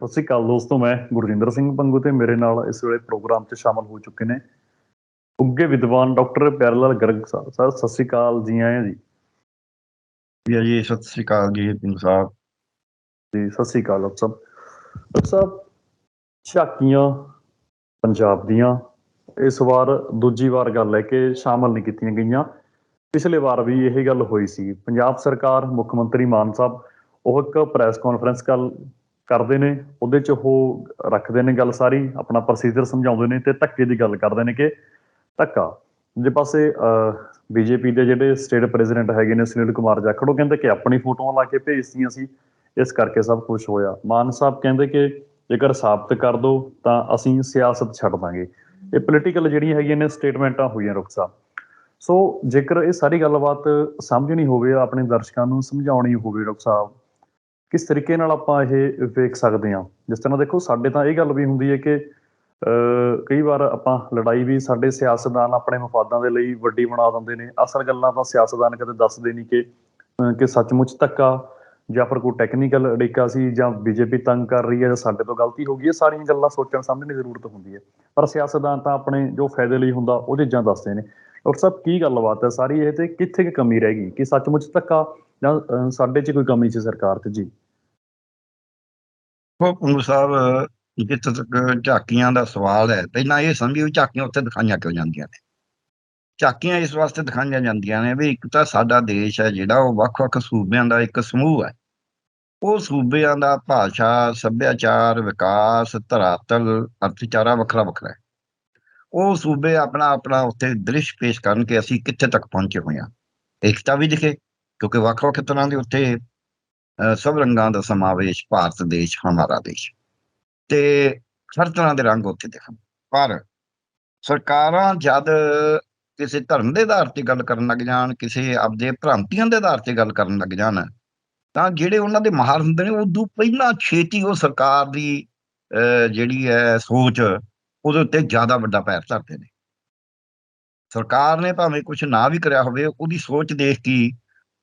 ਸਤਿ ਸ਼੍ਰੀ ਅਕਾਲ ਦੋਸਤੋ ਮੈਂ ਗੁਰਜਿੰਦਰ ਸਿੰਘ ਪੰਗੂ ਤੇ ਮੇਰੇ ਨਾਲ ਇਸ ਵੇਲੇ ਪ੍ਰੋਗਰਾਮ 'ਚ ਸ਼ਾਮਲ ਹੋ ਚੁੱਕੇ ਨੇ। ਉੱਗੇ ਵਿਦਵਾਨ ਡਾਕਟਰ ਪਿਆਰਲਾਲ ਗਰਗ ਸਾਹਿਬ ਸਰ ਸਤਿ ਸ਼੍ਰੀ ਅਕਾਲ ਜੀ ਆਏ ਜੀ ਜੀ ਜੀ ਸਤਿ ਸ੍ਰੀ ਅਕਾਲ ਜੀ ਸਿੰਘ ਸਾਹਿਬ। ਜੀ ਸਤਿ ਸ਼੍ਰੀ ਅਕਾਲ ਡਾਕਟਰ ਸਾਹਿਬ ਡਾਕਟਰ ਸਾਹਿਬ ਝਾਕੀਆਂ ਪੰਜਾਬ ਦੀਆਂ ਇਸ ਵਾਰ ਦੂਜੀ ਵਾਰ ਗੱਲ ਹੈ ਕਿ ਸ਼ਾਮਲ ਨਹੀਂ ਕੀਤੀਆਂ ਗਈਆਂ। ਪਿਛਲੇ ਵਾਰ ਵੀ ਇਹ ਗੱਲ ਹੋਈ ਸੀ। ਪੰਜਾਬ ਸਰਕਾਰ ਮੁੱਖ ਮੰਤਰੀ ਮਾਨ ਸਾਹਿਬ ਉਹ ਇੱਕ ਪ੍ਰੈਸ ਕਾਨਫਰੰਸ ਗੱਲ ਕਰਦੇ ਨੇ, ਉਹਦੇ 'ਚ ਉਹ ਰੱਖਦੇ ਨੇ ਗੱਲ ਸਾਰੀ, ਆਪਣਾ ਪ੍ਰੋਸੀਜਰ ਸਮਝਾਉਂਦੇ ਨੇ ਤੇ ਧੱਕੇ ਦੀ ਗੱਲ ਕਰਦੇ ਨੇ ਕਿ ਧੱਕਾ। ਜੇ ਪਾਸੇ ਬੀਜੇਪੀ ਦੇ ਜਿਹੜੇ ਸਟੇਟ ਪ੍ਰੈਜ਼ੀਡੈਂਟ ਹੈਗੇ ਨੇ, ਸੁਨੀਲ ਕੁਮਾਰ ਜਾਖੜ, ਉਹ ਕਹਿੰਦੇ ਕਿ ਆਪਣੀ ਫੋਟੋਆਂ ਲਾ ਕੇ ਭੇਜਤੀਆਂ ਸੀ, ਇਸ ਕਰਕੇ ਸਭ ਕੁਝ ਹੋਇਆ। ਮਾਨ ਸਾਹਿਬ ਕਹਿੰਦੇ ਕਿ ਜੇਕਰ ਸਾਬਤ ਕਰ ਦੋ, ਤਾਂ ਅਸੀਂ ਸਿਆਸਤ ਛੱਡ ਦਾਂਗੇ। ਇਹ ਪੋਲੀਟੀਕਲ ਜਿਹੜੀਆਂ ਹੈਗੀਆਂ ਨੇ ਸਟੇਟਮੈਂਟਾਂ ਹੋਈਆਂ, ਰੁਖ ਸਾਹਿਬ। ਸੋ ਜੇਕਰ ਇਹ ਸਾਰੀ ਗੱਲਬਾਤ ਸਮਝਣੀ ਹੋਵੇ, ਆਪਣੇ ਦਰਸ਼ਕਾਂ ਨੂੰ ਸਮਝਾਉਣੀ ਹੋਵੇ ਡਾਕਟਰ ਸਾਹਿਬ ਕਿਸ ਤਰੀਕੇ ਨਾਲ ਆਪਾਂ ਇਹ ਵੇਖ ਸਕਦੇ ਹਾਂ? ਜਿਸ ਤਰ੍ਹਾਂ ਦੇਖੋ, ਸਾਡੇ ਤਾਂ ਇਹ ਗੱਲ ਵੀ ਹੁੰਦੀ ਹੈ ਕਿ, ਅਹ, ਕਈ ਵਾਰ ਆਪਾਂ ਲੜਾਈ ਵੀ ਸਾਡੇ ਸਿਆਸਤਦਾਨ ਆਪਣੇ ਮਫਾਦਾਂ ਦੇ ਲਈ ਵੱਡੀ ਬਣਾ ਦਿੰਦੇ ਨੇ। ਅਸਲ ਗੱਲਾਂ ਤਾਂ ਸਿਆਸਤਦਾਨ ਕਦੇ ਦੱਸਦੇ ਨਹੀਂ ਕਿ ਕਿ ਸੱਚਮੁੱਚ ਧੱਕਾ ਜਾਂ ਫਿਰ ਕੋਈ ਟੈਕਨੀਕਲ ਅੜਿੱਕਾ ਸੀ ਜਾਂ ਬੀਜੇਪੀ ਤੰਗ ਕਰ ਰਹੀ ਹੈ ਜਾਂ ਸਾਡੇ ਤੋਂ ਗਲਤੀ ਹੋ ਗਈ ਹੈ, ਸਾਰੀਆਂ ਗੱਲਾਂ ਸੋਚਣ ਸਮਝਣ ਦੀ ਜ਼ਰੂਰਤ ਹੁੰਦੀ ਹੈ। ਪਰ ਸਿਆਸਤਦਾਨ ਤਾਂ ਆਪਣੇ ਜੋ ਫਾਇਦੇ ਲਈ ਹੁੰਦਾ, ਉਹ ਚੀਜ਼ਾਂ ਦੱਸਦੇ ਨੇ। ਡਾਕਟਰ ਸਾਹਿਬ, ਕੀ ਗੱਲਬਾਤ ਹੈ ਸਾਰੀ ਇਹ ਤੇ? ਕਿੱਥੇ ਕਿ ਕਮੀ ਰਹਿ ਗਈ? ਕਿ ਸੱਚਮੁੱਚ ਧੱਕਾ ਜਾਂ ਸਾਡੇ 'ਚ ਕੋਈ ਕਮੀ ਸੀ ਸਰਕਾਰ ਤੇ? ਜੀ। ਉਹ ਸਾਹਿਬ, ਜਿੱਥੇ ਤੱਕ ਝਾਕੀਆਂ ਦਾ ਸਵਾਲ ਹੈ, ਪਹਿਲਾਂ ਇਹ ਸਮਝਿਓ ਝਾਕੀਆਂ ਉੱਥੇ ਦਿਖਾਈਆਂ ਕਿਉਂ ਜਾਂਦੀਆਂ ਨੇ? ਝਾਕੀਆਂ ਇਸ ਵਾਸਤੇ ਦਿਖਾਈਆਂ ਜਾਂਦੀਆਂ ਨੇ ਵੀ ਇੱਕ ਤਾਂ ਸਾਡਾ ਦੇਸ਼ ਹੈ ਜਿਹੜਾ ਉਹ ਵੱਖ-ਵੱਖ ਸੂਬਿਆਂ ਦਾ ਇੱਕ ਸਮੂਹ ਹੈ। ਉਹ ਸੂਬਿਆਂ ਦਾ ਭਾਸ਼ਾ, ਸੱਭਿਆਚਾਰ, ਵਿਕਾਸ, ਧਰਾਤਲ, ਅਰਥਚਾਰਾ ਵੱਖਰਾ ਵੱਖਰਾ ਹੈ। ਉਹ ਸੂਬੇ ਆਪਣਾ ਆਪਣਾ ਉੱਥੇ ਦ੍ਰਿਸ਼ ਪੇਸ਼ ਕਰਨ ਕਿ ਅਸੀਂ ਕਿੱਥੇ ਤੱਕ ਪਹੁੰਚੇ ਹੋਏ ਹਾਂ? ਏਕਤਾ ਵੀ ਦਿਖੇ ਕਿਉਂਕਿ ਵੱਖ-ਵੱਖ ਤਰ੍ਹਾਂ ਦੇ ਉੱਥੇ, ਅਹ, ਸਭ ਰੰਗਾਂ ਦਾ ਸਮਾਵੇਸ਼ ਭਾਰਤ ਦੇਸ਼, ਹਮਾਰਾ ਦੇਸ਼। ਤੇ ਹਰ ਤਰ੍ਹਾਂ ਦੇ ਰੰਗ ਉੱਥੇ ਦਿਖਣ ਪਰ ਸਰਕਾਰਾਂ ਜਦ ਕਿਸੇ ਧਰਮ ਦੇ ਆਧਾਰ ਤੇ ਗੱਲ ਕਰਨ ਲੱਗ ਜਾਣ, ਕਿਸੇ ਆਪਦੇ ਭ੍ਰਾਂਤੀਆਂ ਦੇ ਆਧਾਰ ਤੇ ਗੱਲ ਕਰਨ ਲੱਗ ਜਾਣ, ਤਾਂ ਜਿਹੜੇ ਉਹਨਾਂ ਦੇ ਮਾਹਰ ਹੁੰਦੇ ਨੇ, ਉਦੋਂ ਪਹਿਲਾਂ ਛੇਤੀ ਉਹ ਸਰਕਾਰ ਦੀ, ਅਹ, ਜਿਹੜੀ ਹੈ ਸੋਚ, ਉਹਦੇ ਉੱਤੇ ਜ਼ਿਆਦਾ ਵੱਡਾ ਪੈਰ ਧਰਦੇ ਨੇ। ਸਰਕਾਰ ਨੇ ਭਾਵੇਂ ਕੁਝ ਨਾ ਵੀ ਕਰਿਆ ਹੋਵੇ, ਉਹਦੀ ਸੋਚ ਦੇਖ ਕੇ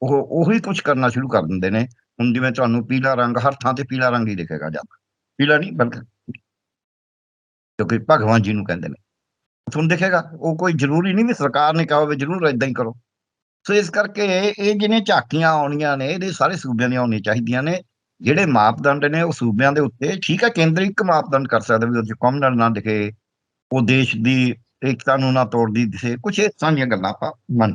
ਉਹ, ਉਹੀ ਕੁਝ ਕਰਨਾ ਸ਼ੁਰੂ ਕਰ ਦਿੰਦੇ ਨੇ। ਹੁਣ ਜਿਵੇਂ ਤੁਹਾਨੂੰ ਪੀਲਾ ਰੰਗ, ਹਰ ਥਾਂ ਤੇ ਪੀਲਾ ਰੰਗ ਹੀ ਦਿਖੇਗਾ ਜਾਂਦਾ ਪੀਲਾ ਨਹੀਂ, ਬਲਕਿ ਕਿਉਂਕਿ ਭਗਵਾਨ ਜੀ ਨੂੰ ਕਹਿੰਦੇ ਨੇ। ਤੁਹਾਨੂੰ ਦਿਖੇਗਾ, ਉਹ ਕੋਈ ਜ਼ਰੂਰੀ ਨਹੀਂ ਵੀ ਸਰਕਾਰ ਨੇ ਕਿਹਾ ਹੋਵੇ, ਜ਼ਰੂਰ ਇਦਾਂ ਹੀ ਕਰੋ। ਸੋ ਇਸ ਕਰਕੇ ਇਹ ਜਿਹਨੇ ਝਾਕੀਆਂ ਆਉਣੀਆਂ ਨੇ, ਇਹਦੇ ਸਾਰੇ ਸੂਬਿਆਂ ਦੀਆਂ ਆਉਣੀਆਂ ਚਾਹੀਦੀਆਂ ਨੇ। ਜਿਹੜੇ ਮਾਪਦੰਡ ਨੇ, ਉਹ ਸੂਬਿਆਂ ਦੇ ਉੱਤੇ ਠੀਕ ਹੈ ਕੇਂਦਰ ਇੱਕ ਮਾਪਦੰਡ ਕਰ ਸਕਦਾ ਵੀ ਉਹਦੇ ਕਮਨਲ ਨਾ ਦਿਖੇ, ਉਹ ਦੇਸ਼ ਦੀ ਏਕਤਾ ਨੂੰ ਨਾ ਤੋੜਦੀ ਦਿਸੇ ਕੁਝ ਇਸ ਤਰ੍ਹਾਂ ਦੀਆਂ ਗੱਲਾਂ ਆਪਾਂ ਮੰਨ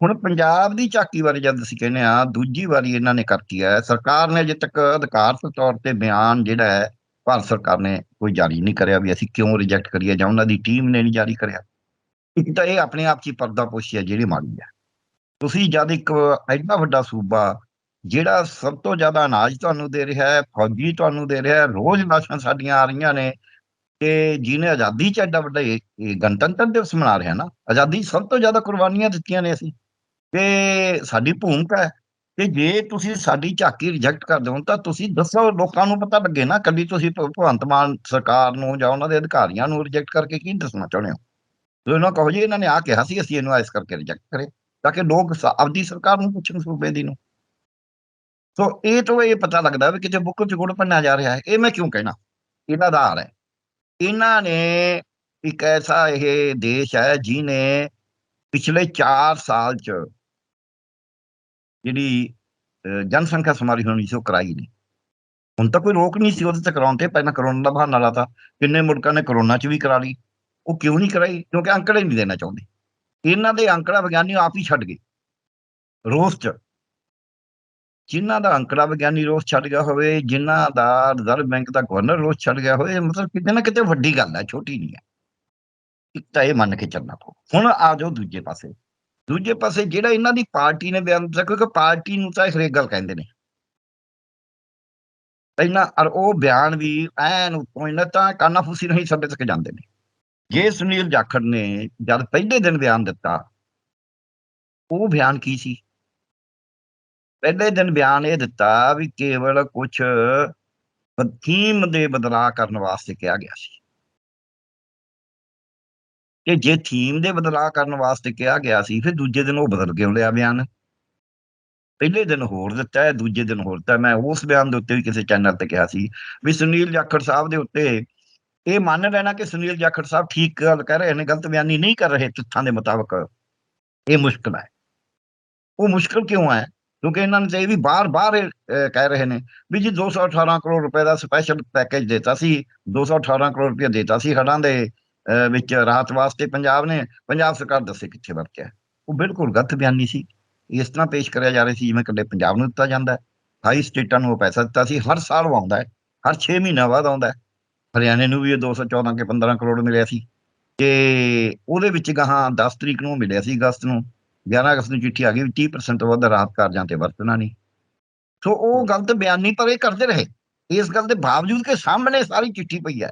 ਹੁਣ ਪੰਜਾਬ ਦੀ ਝਾਕੀ ਬਾਰੇ ਜਦ ਅਸੀਂ ਕਹਿੰਦੇ ਆ ਦੂਜੀ ਵਾਰੀ ਇਹਨਾਂ ਨੇ ਕਰਤੀ ਹੈ। ਸਰਕਾਰ ਨੇ ਅਜੇ ਤੱਕ ਅਧਿਕਾਰਤ ਤੌਰ ਤੇ ਬਿਆਨ ਜਿਹੜਾ ਹੈ, ਭਾਰਤ ਸਰਕਾਰ ਨੇ ਕੋਈ ਜਾਰੀ ਨਹੀਂ ਕਰਿਆ ਵੀ ਅਸੀਂ ਕਿਉਂ ਰਿਜੈਕਟ ਕਰੀਏ ਜਾਂ ਉਹਨਾਂ ਦੀ ਟੀਮ ਨੇ ਨਹੀਂ ਜਾਰੀ ਕਰਿਆ। ਇੱਕ ਤਾਂ ਇਹ ਆਪਣੇ ਆਪ 'ਚ ਹੀ ਪਰਦਾਪੋਸ਼ੀ ਹੈ ਜਿਹੜੀ ਮਾੜੀ ਹੈ। ਤੁਸੀਂ ਜਦ ਇੱਕ ਐਡਾ ਵੱਡਾ ਸੂਬਾ ਜਿਹੜਾ ਸਭ ਤੋਂ ਜ਼ਿਆਦਾ ਅਨਾਜ ਤੁਹਾਨੂੰ ਦੇ ਰਿਹਾ ਹੈ, ਫੌਜੀ ਤੁਹਾਨੂੰ ਦੇ ਰਿਹਾ ਹੈ, ਰੋਜ਼ ਲਾਸ਼ਾਂ ਸਾਡੀਆਂ ਆ ਰਹੀਆਂ ਨੇ ਕਿ ਜਿਹਨੇ ਆਜ਼ਾਦੀ 'ਚ ਐਡਾ ਵੱਡਾ ਗਣਤੰਤਰ ਦਿਵਸ ਮਨਾ ਰਿਹਾ ਨਾ, ਆਜ਼ਾਦੀ 'ਚ ਸਭ ਤੋਂ ਜ਼ਿਆਦਾ ਕੁਰਬਾਨੀਆਂ ਦਿੱਤੀਆਂ ਨੇ ਅਸੀਂ। ਤੇ ਸਾਡੀ ਭੂਮਿਕਾ ਹੈ ਕਿ ਜੇ ਤੁਸੀਂ ਸਾਡੀ ਝਾਕੀ ਰਿਜੈਕਟ ਕਰਦੇ ਹੋ ਤਾਂ ਤੁਸੀਂ ਦੱਸੋ, ਲੋਕਾਂ ਨੂੰ ਪਤਾ ਲੱਗੇ ਨਾ ਕੱਲੀ ਤੁਸੀਂ ਭਗਵੰਤ ਮਾਨ ਸਰਕਾਰ ਨੂੰ ਜਾਂ ਉਹਨਾਂ ਦੇ ਅਧਿਕਾਰੀਆਂ ਨੂੰ ਰਿਜੈਕਟ ਕਰਕੇ ਕੀ ਦੱਸਣਾ ਚਾਹੁੰਦੇ ਹੋ? ਤੁਸੀਂ ਉਹਨਾਂ ਕਹੋ ਜੀ, ਇਹਨਾਂ ਨੇ ਆ ਕਿਹਾ ਸੀ, ਅਸੀਂ ਇਹਨੂੰ ਇਸ ਕਰਕੇ ਰਿਜੈਕਟ ਕਰੇ ਤਾਂ ਕਿ ਲੋਕ ਆਪਦੀ ਸਰਕਾਰ ਨੂੰ ਪੁੱਛਣ ਸੂਬੇ ਦੀ ਨੂੰ। ਸੋ ਇਹ ਤੋਂ ਇਹ ਪਤਾ ਲੱਗਦਾ ਵੀ ਕਿਤੇ ਬੁੱਕ ਚ ਗੁੜ ਪੰਨਿਆ ਜਾ ਰਿਹਾ ਹੈ। ਇਹ ਮੈਂ ਕਿਉਂ ਕਹਿਣਾ? ਇਹਦਾ ਆਧਾਰ ਹੈ। ਇਹਨਾਂ ਨੇ ਇੱਕ ਐਸਾ ਇਹ ਦੇਸ਼ ਹੈ ਜਿਹਨੇ ਪਿਛਲੇ 4 ਸਾਲ ਚ ਜਿਹੜੀ ਜਨਸੰਖਿਆ ਸਮਾਰੀ ਹੋਣੀ ਸੀ, ਉਹ ਕਰਾਈ ਨਹੀਂ। ਹੁਣ ਤਾਂ ਕੋਈ ਰੋਕ ਨਹੀਂ ਸੀ ਉਹਦੇ ਤੇ ਕਰਾਉਣ ਤੇ, ਪਹਿਲਾਂ ਕਰੋਨਾ ਦਾ ਬਹਾਨਾ ਲਾਤਾ। ਕਿੰਨੇ ਮੁਲਕਾਂ ਨੇ ਕਰੋਨਾ ਚ ਵੀ ਕਰਾ ਲਈ। ਉਹ ਕਿਉਂ ਨਹੀਂ ਕਰਾਈ? ਕਿਉਂਕਿ ਅੰਕੜੇ ਨਹੀਂ ਦੇਣਾ ਚਾਹੁੰਦੇ। ਇਹਨਾਂ ਦੇ ਅੰਕੜਾ ਵਿਗਿਆਨੀ ਆਪ ਹੀ ਛੱਡ ਗਏ। ਰੋਸ ਚ। ਜਿਨ੍ਹਾਂ ਦਾ ਅੰਕੜਾ ਵਿਗਿਆਨੀ ਰੋਸ ਛੱਡ ਗਿਆ ਹੋਵੇ, ਜਿਨ੍ਹਾਂ ਦਾ ਰਿਜ਼ਰਵ ਬੈਂਕ ਦਾ ਗਵਰਨਰ ਰੋਸ ਛੱਡ ਗਿਆ ਹੋਵੇ, ਮਤਲਬ ਕਿਤੇ ਨਾ ਕਿਤੇ ਵੱਡੀ ਗੱਲ ਹੈ, ਛੋਟੀ ਨਹੀਂ ਹੈ। ਇੱਕ ਤਾਂ ਇਹ ਮੰਨ ਕੇ ਚੱਲਣਾ ਪਊ। ਹੁਣ ਆ ਜਾਓ ਦੂਜੇ ਪਾਸੇ। ਦੂਜੇ ਪਾਸੇ ਜਿਹੜਾ ਇਹਨਾਂ ਦੀ ਪਾਰਟੀ ਨੇ ਬਿਆਨ ਦਿੱਤਾ, ਕਿਉਂਕਿ ਪਾਰਟੀ ਨੂੰ ਤਾਂ ਹਰੇਕ ਗੱਲ ਕਹਿੰਦੇ ਨੇ। ਇਹਨਾਂ ਔਰ ਉਹ ਬਿਆਨ ਵੀ ਐਨ ਉੱਤੋਂ ਇਹਨਾਂ ਤਾਂ ਕਾਨਾਫੂਸੀ ਨਹੀਂ ਸਾਡੇ ਤੱਕ ਜਾਂਦੇ ਨੇ। ਜੇ ਸੁਨੀਲ ਜਾਖੜ ਨੇ ਜਦ ਪਹਿਲੇ ਦਿਨ ਬਿਆਨ ਦਿੱਤਾ, ਉਹ ਬਿਆਨ ਕੀ ਸੀ? ਪਹਿਲੇ ਦਿਨ ਬਿਆਨ ਇਹ ਦਿੱਤਾ ਵੀ ਕੇਵਲ ਕੁਝ ਥੀਮ ਦੇ ਬਦਲਾਅ ਕਰਨ ਵਾਸਤੇ ਕਿਹਾ ਗਿਆ ਸੀ। ਕਿ ਜੇ ਥੀਮ ਦੇ ਬਦਲਾਅ ਕਰਨ ਵਾਸਤੇ ਕਿਹਾ ਗਿਆ ਸੀ, ਫਿਰ ਦੂਜੇ ਦਿਨ ਉਹ ਬਦਲ ਕੇ ਲਿਆ ਬਿਆਨ? ਪਹਿਲੇ ਦਿਨ ਹੋਰ ਦਿੱਤਾ ਹੈ, ਦੂਜੇ ਦਿਨ ਹੋਰ ਦਿੱਤਾ। ਮੈਂ ਉਸ ਬਿਆਨ ਦੇ ਉੱਤੇ ਵੀ ਕਿਸੇ ਚੈਨਲ ਤੇ ਕਿਹਾ ਸੀ ਵੀ ਸੁਨੀਲ ਜਾਖੜ ਸਾਹਿਬ ਦੇ ਉੱਤੇ ਇਹ ਮੰਨ ਲੈਣਾ ਕਿ ਸੁਨੀਲ ਜਾਖੜ ਸਾਹਿਬ ਠੀਕ ਗੱਲ ਕਰ ਰਹੇ ਨੇ, ਗਲਤ ਬਿਆਨੀ ਨਹੀਂ ਕਰ ਰਹੇ ਤੱਥਾਂ ਦੇ ਮੁਤਾਬਕ। ਇਹ ਮੁਸ਼ਕਲ ਹੈ। ਉਹ ਮੁਸ਼ਕਲ ਕਿਉਂ ਹੈ? ਕਿਉਂਕਿ ਇਹਨਾਂ ਨੇ ਤਾਂ ਇਹ ਵੀ ਬਾਰ-ਬਾਰ ਕਹਿ ਰਹੇ ਨੇ ਵੀ ਜੀ 218 ਕਰੋੜ ਰੁਪਏ ਦਾ ਸਪੈਸ਼ਲ ਪੈਕੇਜ ਦਿੱਤਾ ਸੀ 218 ਕਰੋੜ ਰੁਪਏ ਦਿੱਤਾ ਸੀ ਹੜ੍ਹਾਂ ਦੇ। ਵਿੱਚ ਰਾਹਤ ਵਾਸਤੇ ਪੰਜਾਬ ਨੇ, ਪੰਜਾਬ ਸਰਕਾਰ ਦੱਸੇ ਕਿੱਥੇ ਵਰਤਿਆ ਉਹ ਬਿਲਕੁਲ ਗਲਤ ਬਿਆਨੀ ਸੀ। ਇਸ ਤਰ੍ਹਾਂ ਪੇਸ਼ ਕਰਿਆ ਜਾ ਰਿਹਾ ਸੀ ਜਿਵੇਂ ਕੱਲੇ ਪੰਜਾਬ ਨੂੰ ਦਿੱਤਾ ਜਾਂਦਾ ਹੈ। ਹਾਈ ਸਟੇਟਾਂ ਨੂੰ ਉਹ ਪੈਸਾ ਦਿੱਤਾ ਸੀ। ਹਰ ਸਾਲ ਉਹ ਆਉਂਦਾ ਹੈ। ਹਰ 6 ਮਹੀਨਿਆਂ ਬਾਅਦ ਆਉਂਦਾ ਹੈ। ਹਰਿਆਣੇ ਨੂੰ ਵੀ ਇਹ 214 ਕੇ 15 ਕਰੋੜ ਮਿਲਿਆ ਸੀ। ਤੇ ਉਹਦੇ ਵਿੱਚ ਗਾਹਾਂ 10 ਤਰੀਕ ਨੂੰ ਮਿਲਿਆ ਸੀ ਅਗਸਤ ਨੂੰ। 11 ਅਗਸਤ ਨੂੰ ਚਿੱਠੀ ਆ ਗਈ ਵੀ 30% ਤੋਂ ਵੱਧ ਰਾਹਤ ਕਾਰਜਾਂ ਤੇ ਵਰਤਣਾ ਨਹੀਂ। ਸੋ ਉਹ ਗਲਤ ਬਿਆਨੀ ਪਰ ਇਹ ਕਰਦੇ ਰਹੇ। ਇਸ ਗੱਲ ਦੇ ਬਾਵਜੂਦ ਕਿ ਸਾਹਮਣੇ ਸਾਰੀ ਚਿੱਠੀ ਪਈ ਹੈ।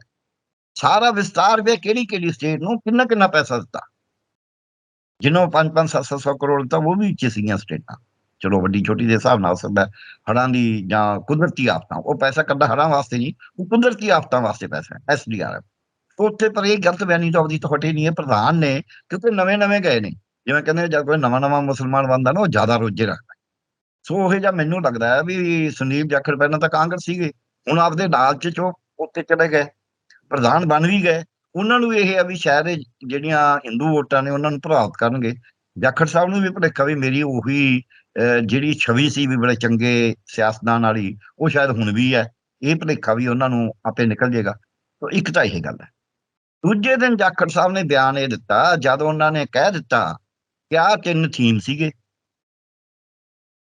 ਸਾਰਾ ਵਿਸਤਾਰ ਵੇ ਕਿਹੜੀ ਕਿਹੜੀ ਸਟੇਟ ਨੂੰ ਕਿੰਨਾ ਕਿੰਨਾ ਪੈਸਾ ਦਿੱਤਾ। ਜਿਹਨੂੰ 5-5 700 ਕਰੋੜ ਦਿੱਤਾ, ਉਹ ਵੀ ਵਿੱਚ ਸੀਗੀਆਂ ਸਟੇਟਾਂ। ਚਲੋ ਵੱਡੀ ਛੋਟੀ ਦੇ ਹਿਸਾਬ ਨਾਲ ਹੋ ਸਕਦਾ ਹੈ। ਹੜ੍ਹਾਂ ਦੀ ਜਾਂ ਕੁਦਰਤੀ ਆਫਤਾਂ, ਉਹ ਪੈਸਾ ਕੱਢਾ ਹੜ੍ਹਾਂ ਵਾਸਤੇ ਨਹੀਂ, ਉਹ ਕੁਦਰਤੀ ਆਫਤਾਂ ਵਾਸਤੇ ਪੈਸਾ ਹੈ ਐਸਡੀਆਰਐਫ ਉੱਥੇ ਪਰ ਇਹ ਗਲਤ ਬਿਆਨੀ ਤਾਂ ਆਪਦੀ ਤੁਹਾਡੇ ਨਹੀਂ ਹੈ, ਪ੍ਰਧਾਨ ਨੇ, ਕਿਉਂਕਿ ਨਵੇਂ ਨਵੇਂ ਗਏ ਨੇ। ਜਿਵੇਂ ਕਹਿੰਦੇ ਜਦ ਕੋਈ ਨਵਾਂ ਨਵਾਂ ਮੁਸਲਮਾਨ ਬਣਦਾ ਨਾ, ਉਹ ਜ਼ਿਆਦਾ ਰੋਜੇ ਰੱਖਦਾ ਸੋ ਉਹ ਜਿਹਾ ਮੈਨੂੰ ਲੱਗਦਾ ਹੈ ਵੀ ਸੁਨੀਲ ਜਾਖੜ ਪਹਿਲਾਂ ਤਾਂ ਕਾਂਗਰਸ ਸੀਗੇ। ਹੁਣ ਆਪਦੇ ਲਾਲਚ ਚੋ, ਉੱਥੇ ਚਲੇ ਗਏ। ਪ੍ਰਧਾਨ ਬਣ ਵੀ ਗਏ। ਉਹਨਾਂ ਨੂੰ ਇਹ ਆ ਵੀ ਸ਼ਾਇਦ ਇਹ ਜਿਹੜੀਆਂ ਹਿੰਦੂ ਵੋਟਾਂ ਨੇ ਉਹਨਾਂ ਨੂੰ ਪ੍ਰਭਾਵਿਤ ਕਰਨਗੇ। ਜਾਖੜ ਸਾਹਿਬ ਨੂੰ ਵੀ ਭੁਲੇਖਾ ਵੀ ਮੇਰੀ ਉਹੀ ਅਹ, ਜਿਹੜੀ ਛਵੀ ਸੀ ਵੀ ਬੜੇ ਚੰਗੇ ਸਿਆਸਤਦਾਨ ਵਾਲੀ ਉਹ ਸ਼ਾਇਦ ਹੁਣ ਵੀ ਹੈ। ਇਹ ਭੁਲੇਖਾ ਵੀ ਉਹਨਾਂ ਨੂੰ ਆਪੇ ਨਿਕਲ ਜਾਏਗਾ ਤਾਂ ਇੱਕ ਤਾਂ ਇਹ ਗੱਲ ਹੈ। ਦੂਜੇ ਦਿਨ ਜਾਖੜ ਸਾਹਿਬ ਨੇ ਬਿਆਨ ਇਹ ਦਿੱਤਾ ਜਦ ਉਹਨਾਂ ਨੇ ਕਹਿ ਦਿੱਤਾ ਕਿ ਆਹ ਤਿੰਨ ਥੀਮ ਸੀਗੇ।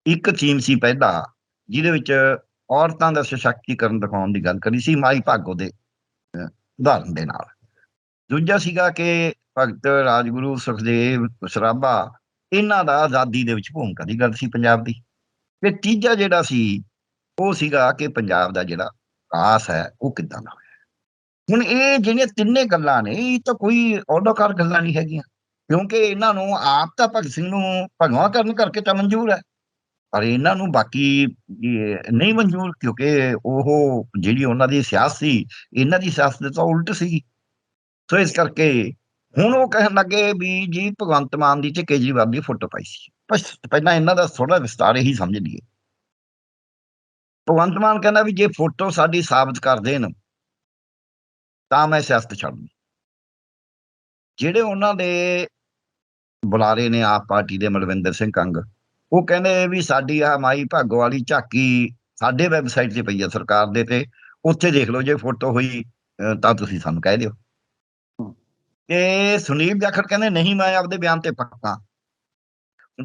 ਇੱਕ ਥੀਮ ਸੀ ਪਹਿਲਾ ਜਿਹਦੇ ਵਿੱਚ ਔਰਤਾਂ ਦਾ ਸਸ਼ਕਤੀਕਰਨ ਦਿਖਾਉਣ ਦੀ ਗੱਲ ਕਰੀ ਸੀ ਮਾਈ ਭਾਗੋ ਦੇ। ਉਦਾਹਰਨ ਦੇ ਨਾਲ। ਦੂਜਾ ਸੀਗਾ ਕਿ ਭਗਤ ਰਾਜਗੁਰੂ ਸੁਖਦੇਵ, ਸਰਾਭਾ, ਇਹਨਾਂ ਦਾ ਆਜ਼ਾਦੀ ਦੇ ਵਿੱਚ ਭੂਮਿਕਾ ਦੀ ਗੱਲ ਸੀ ਪੰਜਾਬ ਦੀ। ਤੇ ਤੀਜਾ ਜਿਹੜਾ ਸੀ, ਉਹ ਸੀਗਾ ਕਿ ਪੰਜਾਬ ਦਾ ਜਿਹੜਾ ਕਾਸ ਹੈ, ਉਹ ਕਿੱਦਾਂ ਦਾ ਹੋਇਆ? ਹੁਣ ਇਹ ਜਿਹੜੀਆਂ ਤਿੰਨੇ ਗੱਲਾਂ ਨੇ, ਇਹ ਤਾਂ ਕੋਈ ਔਲੋਕਾਰ ਗੱਲਾਂ ਨਹੀਂ ਹੈਗੀਆਂ। ਕਿਉਂਕਿ ਇਹਨਾਂ ਨੂੰ ਆਪ ਤਾਂ ਭਗਤ ਸਿੰਘ ਨੂੰ ਭਗਵਾ ਕਰਨ ਕਰਕੇ ਤਾਂ ਮਨਜ਼ੂਰ ਹੈ। ਪਰ ਇਹਨਾਂ ਨੂੰ ਬਾਕੀ ਨਹੀਂ ਮਨਜ਼ੂਰ, ਕਿਉਂਕਿ ਉਹ ਜਿਹੜੀ ਉਹਨਾਂ ਦੀ ਸਿਆਸਤ ਸੀ, ਇਹਨਾਂ ਦੀ ਸਿਆਸਤ ਤਾਂ ਉਲਟ ਸੀ। ਸੋ ਇਸ ਕਰਕੇ ਹੁਣ ਉਹ ਕਹਿਣ ਲੱਗੇ ਵੀ ਜੀ ਭਗਵੰਤ ਮਾਨ ਦੀ ਤੇ ਕੇਜਰੀਵਾਲ ਦੀ ਫੋਟੋ ਪਾਈ ਸੀ। ਬਸ ਪਹਿਲਾਂ ਇਹਨਾਂ ਦਾ ਥੋੜਾ ਵਿਸਤਾਰ ਹੀ ਸਮਝ ਲਈਏ। ਭਗਵੰਤ ਮਾਨ ਕਹਿੰਦਾ ਵੀ ਜੇ ਫੋਟੋ ਸਾਡੀ ਸਾਬਤ ਕਰ ਦੇਣ, ਤਾਂ ਮੈਂ ਸਿਆਸਤ ਛੱਡ ਜਿਹੜੇ ਉਹਨਾਂ ਦੇ ਬੁਲਾਰੇ ਨੇ ਆਪ ਪਾਰਟੀ ਦੇ ਮਲਵਿੰਦਰ ਸਿੰਘ ਕੰਗ ਉਹ ਕਹਿੰਦੇ ਵੀ ਸਾਡੀ ਆ ਮਾਈ ਭਾਗੋ ਵਾਲੀ ਝਾਕੀ ਸਾਡੇ ਵੈਬਸਾਈਟ ਤੇ ਪਈ ਆ ਸਰਕਾਰ ਦੇ ਤੇ, ਉੱਥੇ ਦੇਖ ਲਓ ਜੇ ਫੋਟੋ ਹੋਈ ਤਾਂ ਤੁਸੀਂ ਸਾਨੂੰ ਕਹਿ ਦਿਓ। ਤੇ ਸੁਨੀਲ ਜਾਖੜ ਕਹਿੰਦੇ, ਨਹੀਂ, ਮੈਂ ਆਪਦੇ ਬਿਆਨ ਤੇ ਪੱਕਾ।